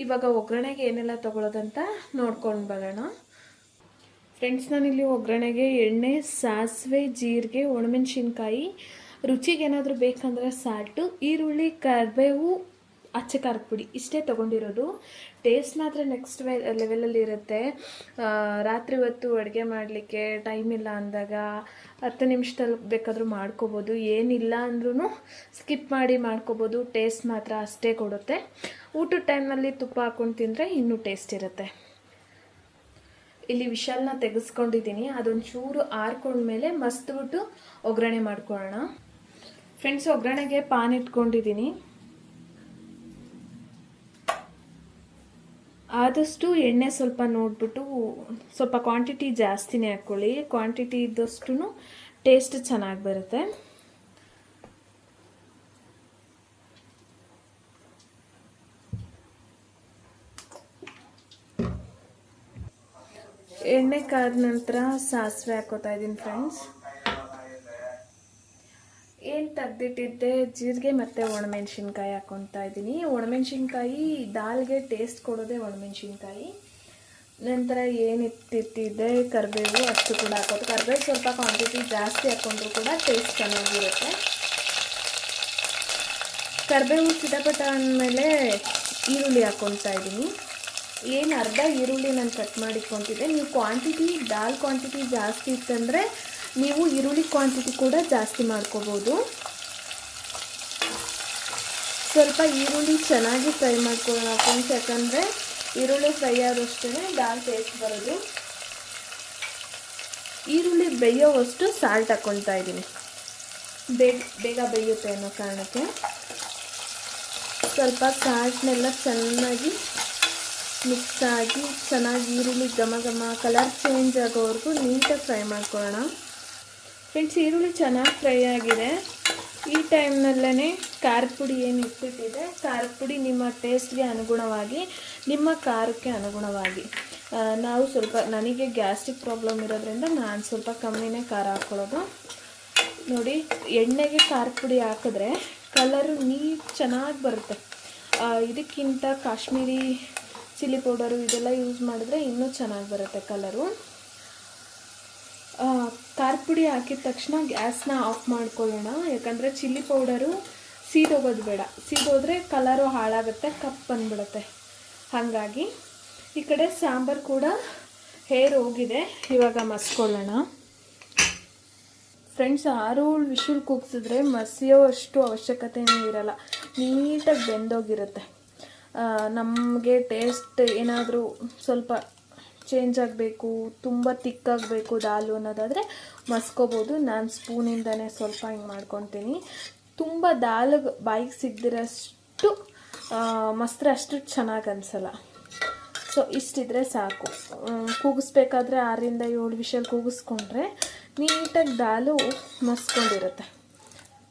ಇವಾಗ ಒಗ್ಗರಣೆಗೆ ಏನೆಲ್ಲ ತಗೊಳ್ಳೋದಂತ ನೋಡ್ಕೊಂಡು ಬರೋಣ. ಫ್ರೆಂಡ್ಸ್ ನಾನಿಲ್ಲಿ ಒಗ್ಗರಣೆಗೆ ಎಣ್ಣೆ, ಸಾಸಿವೆ, ಜೀರಿಗೆ, ಒಣಮೆಣಸಿನ್ಕಾಯಿ. ರುಚಿಗೆ ಏನಾದರೂ ಬೇಕಂದ್ರೆ ಸಾಲ್ಟು, ಈರುಳ್ಳಿ, ಕರಿಬೇವು ಅಚ್ಚ ಖಾರದ ಪುಡಿ, ಇಷ್ಟೇ ತೊಗೊಂಡಿರೋದು. ಟೇಸ್ಟ್ ಮಾತ್ರ ನೆಕ್ಸ್ಟ್ ವೆ ಲೆವೆಲಲ್ಲಿ ಇರುತ್ತೆ. ರಾತ್ರಿ ಹೊತ್ತು ಅಡುಗೆ ಮಾಡಲಿಕ್ಕೆ ಟೈಮ್ ಇಲ್ಲ ಅಂದಾಗ ಹತ್ತು ನಿಮಿಷದಲ್ಲಿ ಬೇಕಾದರೂ ಮಾಡ್ಕೋಬೋದು. ಏನಿಲ್ಲ ಅಂದ್ರೂ ಸ್ಕಿಪ್ ಮಾಡಿ ಮಾಡ್ಕೋಬೋದು. ಟೇಸ್ಟ್ ಮಾತ್ರ ಅಷ್ಟೇ ಕೊಡುತ್ತೆ. ಊಟದ ಟೈಮಲ್ಲಿ ತುಪ್ಪ ಹಾಕ್ಕೊಂಡು ತಿಂದರೆ ಇನ್ನೂ ಟೇಸ್ಟ್ ಇರುತ್ತೆ. ಇಲ್ಲಿ ವಿಶಾಲನ್ನ ತೆಗೆಸ್ಕೊಂಡಿದ್ದೀನಿ. ಅದೊಂದು ಚೂರು ಆರ್ಕೊಂಡ್ಮೇಲೆ ಮಸ್ತ್ಬಿಟ್ಟು ಒಗ್ಗರಣೆ ಮಾಡ್ಕೊಳ್ಳೋಣ. ಫ್ರೆಂಡ್ಸ್, ಒಗ್ಗರಣೆಗೆ ಪಾನ್ ಇಟ್ಕೊಂಡಿದ್ದೀನಿ. ಆದಷ್ಟು ಎಣ್ಣೆ ಸ್ವಲ್ಪ ನೋಡಿಬಿಟ್ಟು ಸ್ವಲ್ಪ ಕ್ವಾಂಟಿಟಿ ಜಾಸ್ತಿನೇ ಹಾಕ್ಕೊಳ್ಳಿ. ಕ್ವಾಂಟಿಟಿ ಇದ್ದಷ್ಟು ಟೇಸ್ಟ್ ಚೆನ್ನಾಗಿ ಬರುತ್ತೆ. ಎಣ್ಣೆ ಕಾದ ನಂತರ ಸಾಸಿವೆ ಹಾಕೋತಾ ಇದ್ದೀನಿ ಫ್ರೆಂಡ್ಸ್ ಏನು ತೆಗ್ದಿಟ್ಟಿದ್ದೆ? ಜೀರಿಗೆ ಮತ್ತು ಒಣಮೆಣ್ಸಿನ್ಕಾಯಿ ಹಾಕೊತಾ ಇದ್ದೀನಿ. ಒಣಮೆಣ್ಸಿನ್ಕಾಯಿ ದಾಲ್ಗೆ ಟೇಸ್ಟ್ ಕೊಡೋದೇ ಒಣಮೆಣ್ಸಿನ್ಕಾಯಿ. ನಂತರ ಏನು ಇಟ್ಟಿಟ್ಟಿದ್ದೆ? ಕರಿಬೇವು, ಅಷ್ಟು ಕೂಡ ಹಾಕೋದು. ಕರಿಬೇವು ಸ್ವಲ್ಪ ಕ್ವಾಂಟಿಟಿ ಜಾಸ್ತಿ ಹಾಕೊಂಡ್ರು ಕೂಡ ಟೇಸ್ಟ್ ಚೆನ್ನಾಗಿರುತ್ತೆ. ಕರಿಬೇವು ಚಿಟಪಟ ಅಂದಮೇಲೆ ಈರುಳ್ಳಿ ಹಾಕೊತಾ ಇದ್ದೀನಿ. ಏನು ಅರ್ಧ ಈರುಳ್ಳಿ ನಾನು ಕಟ್ ಮಾಡಿಕೊಂತಿದ್ದೆ ನೀವು ಕ್ವಾಂಟಿಟಿ ದಾಲ್ ಕ್ವಾಂಟಿಟಿ ಜಾಸ್ತಿ ಇತ್ತಂದರೆ ನೀವು ಈರುಳ್ಳಿ ಕ್ವಾಂಟಿಟಿ ಕೂಡ ಜಾಸ್ತಿ ಮಾಡ್ಕೋಬೋದು. ಸ್ವಲ್ಪ ಈರುಳ್ಳಿ ಚೆನ್ನಾಗಿ ಫ್ರೈ ಮಾಡ್ಕೊಳ್ಳೋಣ ಫ್ರೆಂಡ್ಸ್ ಯಾಕಂದರೆ ಈರುಳ್ಳಿ ಫ್ರೈ ಆದಷ್ಟೇ ದಾಲ್ ಟೇಸ್ಟ್ ಬರೋದು. ಈರುಳ್ಳಿ ಬೇಯೋವಷ್ಟು ಸಾಲ್ಟ್ ಹಾಕ್ಕೊಳ್ತಾ ಇದ್ದೀನಿ. ಬೇಗ ಬೇಗ ಬೇಯುತ್ತೆ ಅನ್ನೋ ಕಾರಣಕ್ಕೆ. ಸ್ವಲ್ಪ ಸಾಲ್ಟ್ನೆಲ್ಲ ಚೆನ್ನಾಗಿ ಮಿಕ್ಸ್ ಆಗಿ ಚೆನ್ನಾಗಿ ಈರುಳ್ಳಿ ಘಮ ಘಮ ಕಲರ್ ಚೇಂಜ್ ಆಗೋವರೆಗೂ ನೀಟಾಗಿ ಫ್ರೈ ಮಾಡ್ಕೊಳ್ಳೋಣ. ಫ್ರೆಂಡ್ಸ್, ಈರುಳ್ಳಿ ಚೆನ್ನಾಗಿ ಫ್ರೈ ಆಗಿದೆ. ಈ ಟೈಮ್ನಲ್ಲೇ ಖಾರದ ಪುಡಿ ಏನು ಇಟ್ಬಿಟ್ಟಿದೆ. ಖಾರದ ಪುಡಿ ನಿಮ್ಮ ಟೇಸ್ಟ್ಗೆ ಅನುಗುಣವಾಗಿ, ನಿಮ್ಮ ಖಾರಕ್ಕೆ ಅನುಗುಣವಾಗಿ. ನಾವು ಸ್ವಲ್ಪ, ನನಗೆ ಗ್ಯಾಸ್ಟ್ರಿಕ್ ಪ್ರಾಬ್ಲಮ್ ಇರೋದ್ರಿಂದ ನಾನು ಸ್ವಲ್ಪ ಕಮ್ಮಿನೇ ಖಾರ ಹಾಕ್ಕೊಳ್ಳೋದು. ನೋಡಿ, ಎಣ್ಣೆಗೆ ಖಾರದ ಪುಡಿ ಹಾಕಿದ್ರೆ ಕಲರು ನೀಟ್ ಚೆನ್ನಾಗಿ ಬರುತ್ತೆ. ಇದಕ್ಕಿಂತ ಕಾಶ್ಮೀರಿ ಚಿಲ್ಲಿ ಪೌಡರು ಇದೆಲ್ಲ ಯೂಸ್ ಮಾಡಿದ್ರೆ ಇನ್ನೂ ಚೆನ್ನಾಗಿ ಬರುತ್ತೆ ಕಲರು. ಖಾರ ಪುಡಿ ಹಾಕಿದ ತಕ್ಷಣ ಗ್ಯಾಸ್ನ ಆಫ್ ಮಾಡ್ಕೊಳ್ಳೋಣ. ಯಾಕಂದರೆ ಚಿಲ್ಲಿ ಪೌಡರು ಸೀದೋಗೋದು ಬೇಡ. ಸೀದೋದ್ರೆ ಕಲರು ಹಾಳಾಗುತ್ತೆ, ಕಪ್ ಬಂದ್ಬಿಡುತ್ತೆ. ಹಾಗಾಗಿ ಈ ಕಡೆ ಸಾಂಬಾರು ಕೂಡ ಹೇರ್ ಹೋಗಿದೆ. ಇವಾಗ ಮಸ್ಕೊಳ್ಳೋಣ. ಫ್ರೆಂಡ್ಸ್ ಆರು ವಿಶುಲ್ ಕೂಗ್ಸಿದ್ರೆ ಮಸಿಯೋ ಅಷ್ಟು ಅವಶ್ಯಕತೆಯೇ ಇರಲ್ಲ. ನೀಟಾಗಿ ಬೆಂದೋಗಿರುತ್ತೆ. ನಮಗೆ ಟೇಸ್ಟ್ ಏನಾದರೂ ಸ್ವಲ್ಪ ಚೇಂಜ್ ಆಗಬೇಕು, ತುಂಬ ತಿಕ್ಕಾಗಬೇಕು ದಾಲು ಅನ್ನೋದಾದರೆ ಮಸ್ಕೋಬೋದು. ನಾನು ಸ್ಪೂನಿಂದನೇ ಸ್ವಲ್ಪ ಹಿಂಗೆ ಮಾಡ್ಕೊತೀನಿ. ತುಂಬ ದಾಲ್ ಬಾಯಿಗೆ ಸಿಗದಿರೋಷ್ಟು ಮಸ್ತ್ರೆ ಅಷ್ಟು ಚೆನ್ನಾಗಿ ಅನಿಸಲ್ಲ. ಸೊ ಇಷ್ಟಿದ್ರೆ ಸಾಕು. ಕೂಗಿಸ್ಬೇಕಾದ್ರೆ ಆರರಿಂದ ಏಳು ವಿಷಲ್ ಕೂಗಿಸ್ಕೊಂಡ್ರೆ ನೀಟಾಗಿ ದಾಲು ಮಸ್ಕೊಂಡಿರುತ್ತೆ.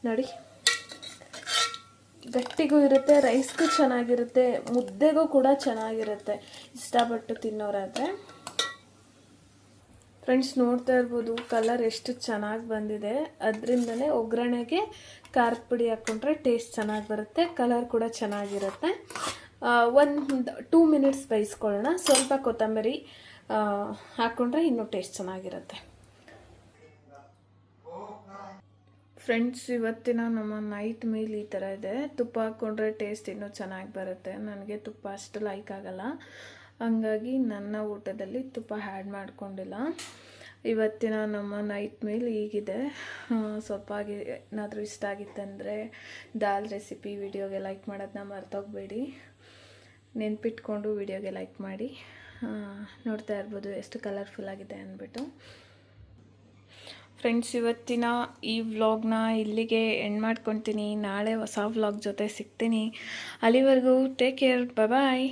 ನೋಡಿ. ಗಟ್ಟಿಗೂ ಇರುತ್ತೆ, ರೈಸ್ಗೂ ಚೆನ್ನಾಗಿರುತ್ತೆ, ಮುದ್ದೆಗೂ ಕೂಡ ಚೆನ್ನಾಗಿರುತ್ತೆ. ಇಷ್ಟಪಟ್ಟು ತಿನ್ನೋರಾದರೆ. ಫ್ರೆಂಡ್ಸ್, ನೋಡ್ತಾ ಇರ್ಬೋದು, ಕಲರ್ ಎಷ್ಟು ಚೆನ್ನಾಗಿ ಬಂದಿದೆ. ಅದರಿಂದನೇ ಒಗ್ಗರಣೆಗೆ ಖಾರದ ಪುಡಿ ಹಾಕ್ಕೊಂಡ್ರೆ ಟೇಸ್ಟ್ ಚೆನ್ನಾಗಿ ಬರುತ್ತೆ, ಕಲರ್ ಕೂಡ ಚೆನ್ನಾಗಿರುತ್ತೆ. ಒಂದು ಟೂ ಮಿನಿಟ್ಸ್ ಬೇಯಿಸ್ಕೊಳ್ಳೋಣ. ಸ್ವಲ್ಪ ಕೊತ್ತಂಬರಿ ಹಾಕ್ಕೊಂಡ್ರೆ ಇನ್ನೂ ಟೇಸ್ಟ್ ಚೆನ್ನಾಗಿರುತ್ತೆ. ಫ್ರೆಂಡ್ಸ್ ಇವತ್ತಿನ ನಮ್ಮ ನೈಟ್ ಮೀಲ್ ಈ ಥರ ಇದೆ. ತುಪ್ಪ ಹಾಕ್ಕೊಂಡ್ರೆ ಟೇಸ್ಟ್ ಇನ್ನೂ ಚೆನ್ನಾಗಿ ಬರುತ್ತೆ. ನನಗೆ ತುಪ್ಪ ಅಷ್ಟು ಲೈಕ್ ಆಗಲ್ಲ. ಹಂಗಾಗಿ ನನ್ನ ಊಟದಲ್ಲಿ ತುಪ್ಪ ಆ್ಯಡ್ ಮಾಡಿಕೊಂಡಿಲ್ಲ. ಇವತ್ತಿನ ನಮ್ಮ ನೈಟ್ ಮೀಲ್ ಹೀಗಿದೆ. ಆ, ಸ್ವಲ್ಪ ಆಗಿ ಏನಾದರೂ ಇಷ್ಟ ಆಗಿತ್ತಂದರೆ ದಾಲ್ ರೆಸಿಪಿ ವಿಡಿಯೋಗೆ ಲೈಕ್ ಮಾಡೋದನ್ನ ಮರ್ತೋಗ್ಬೇಡಿ. ನೆನ್ಪಿಟ್ಕೊಂಡು ವಿಡಿಯೋಗೆ ಲೈಕ್ ಮಾಡಿ. ನೋಡ್ತಾ ಇರ್ಬೋದು ಎಷ್ಟು ಕಲರ್ಫುಲ್ ಆಗಿದೆ ಅಂದ್ಬಿಟ್ಟು. ಫ್ರೆಂಡ್ಸ್ ಇವತ್ತಿನ ಈ ವ್ಲಾಗ್ನ ಇಲ್ಲಿಗೆ ಎಂಡ್ ಮಾಡ್ಕೊತೀನಿ. ನಾಳೆ ಹೊಸ ವ್ಲಾಗ್ ಜೊತೆ ಸಿಗ್ತೀನಿ. ಅಲ್ಲಿವರೆಗೂ ಟೇಕ್ ಕೇರ್ ಬಾಯ್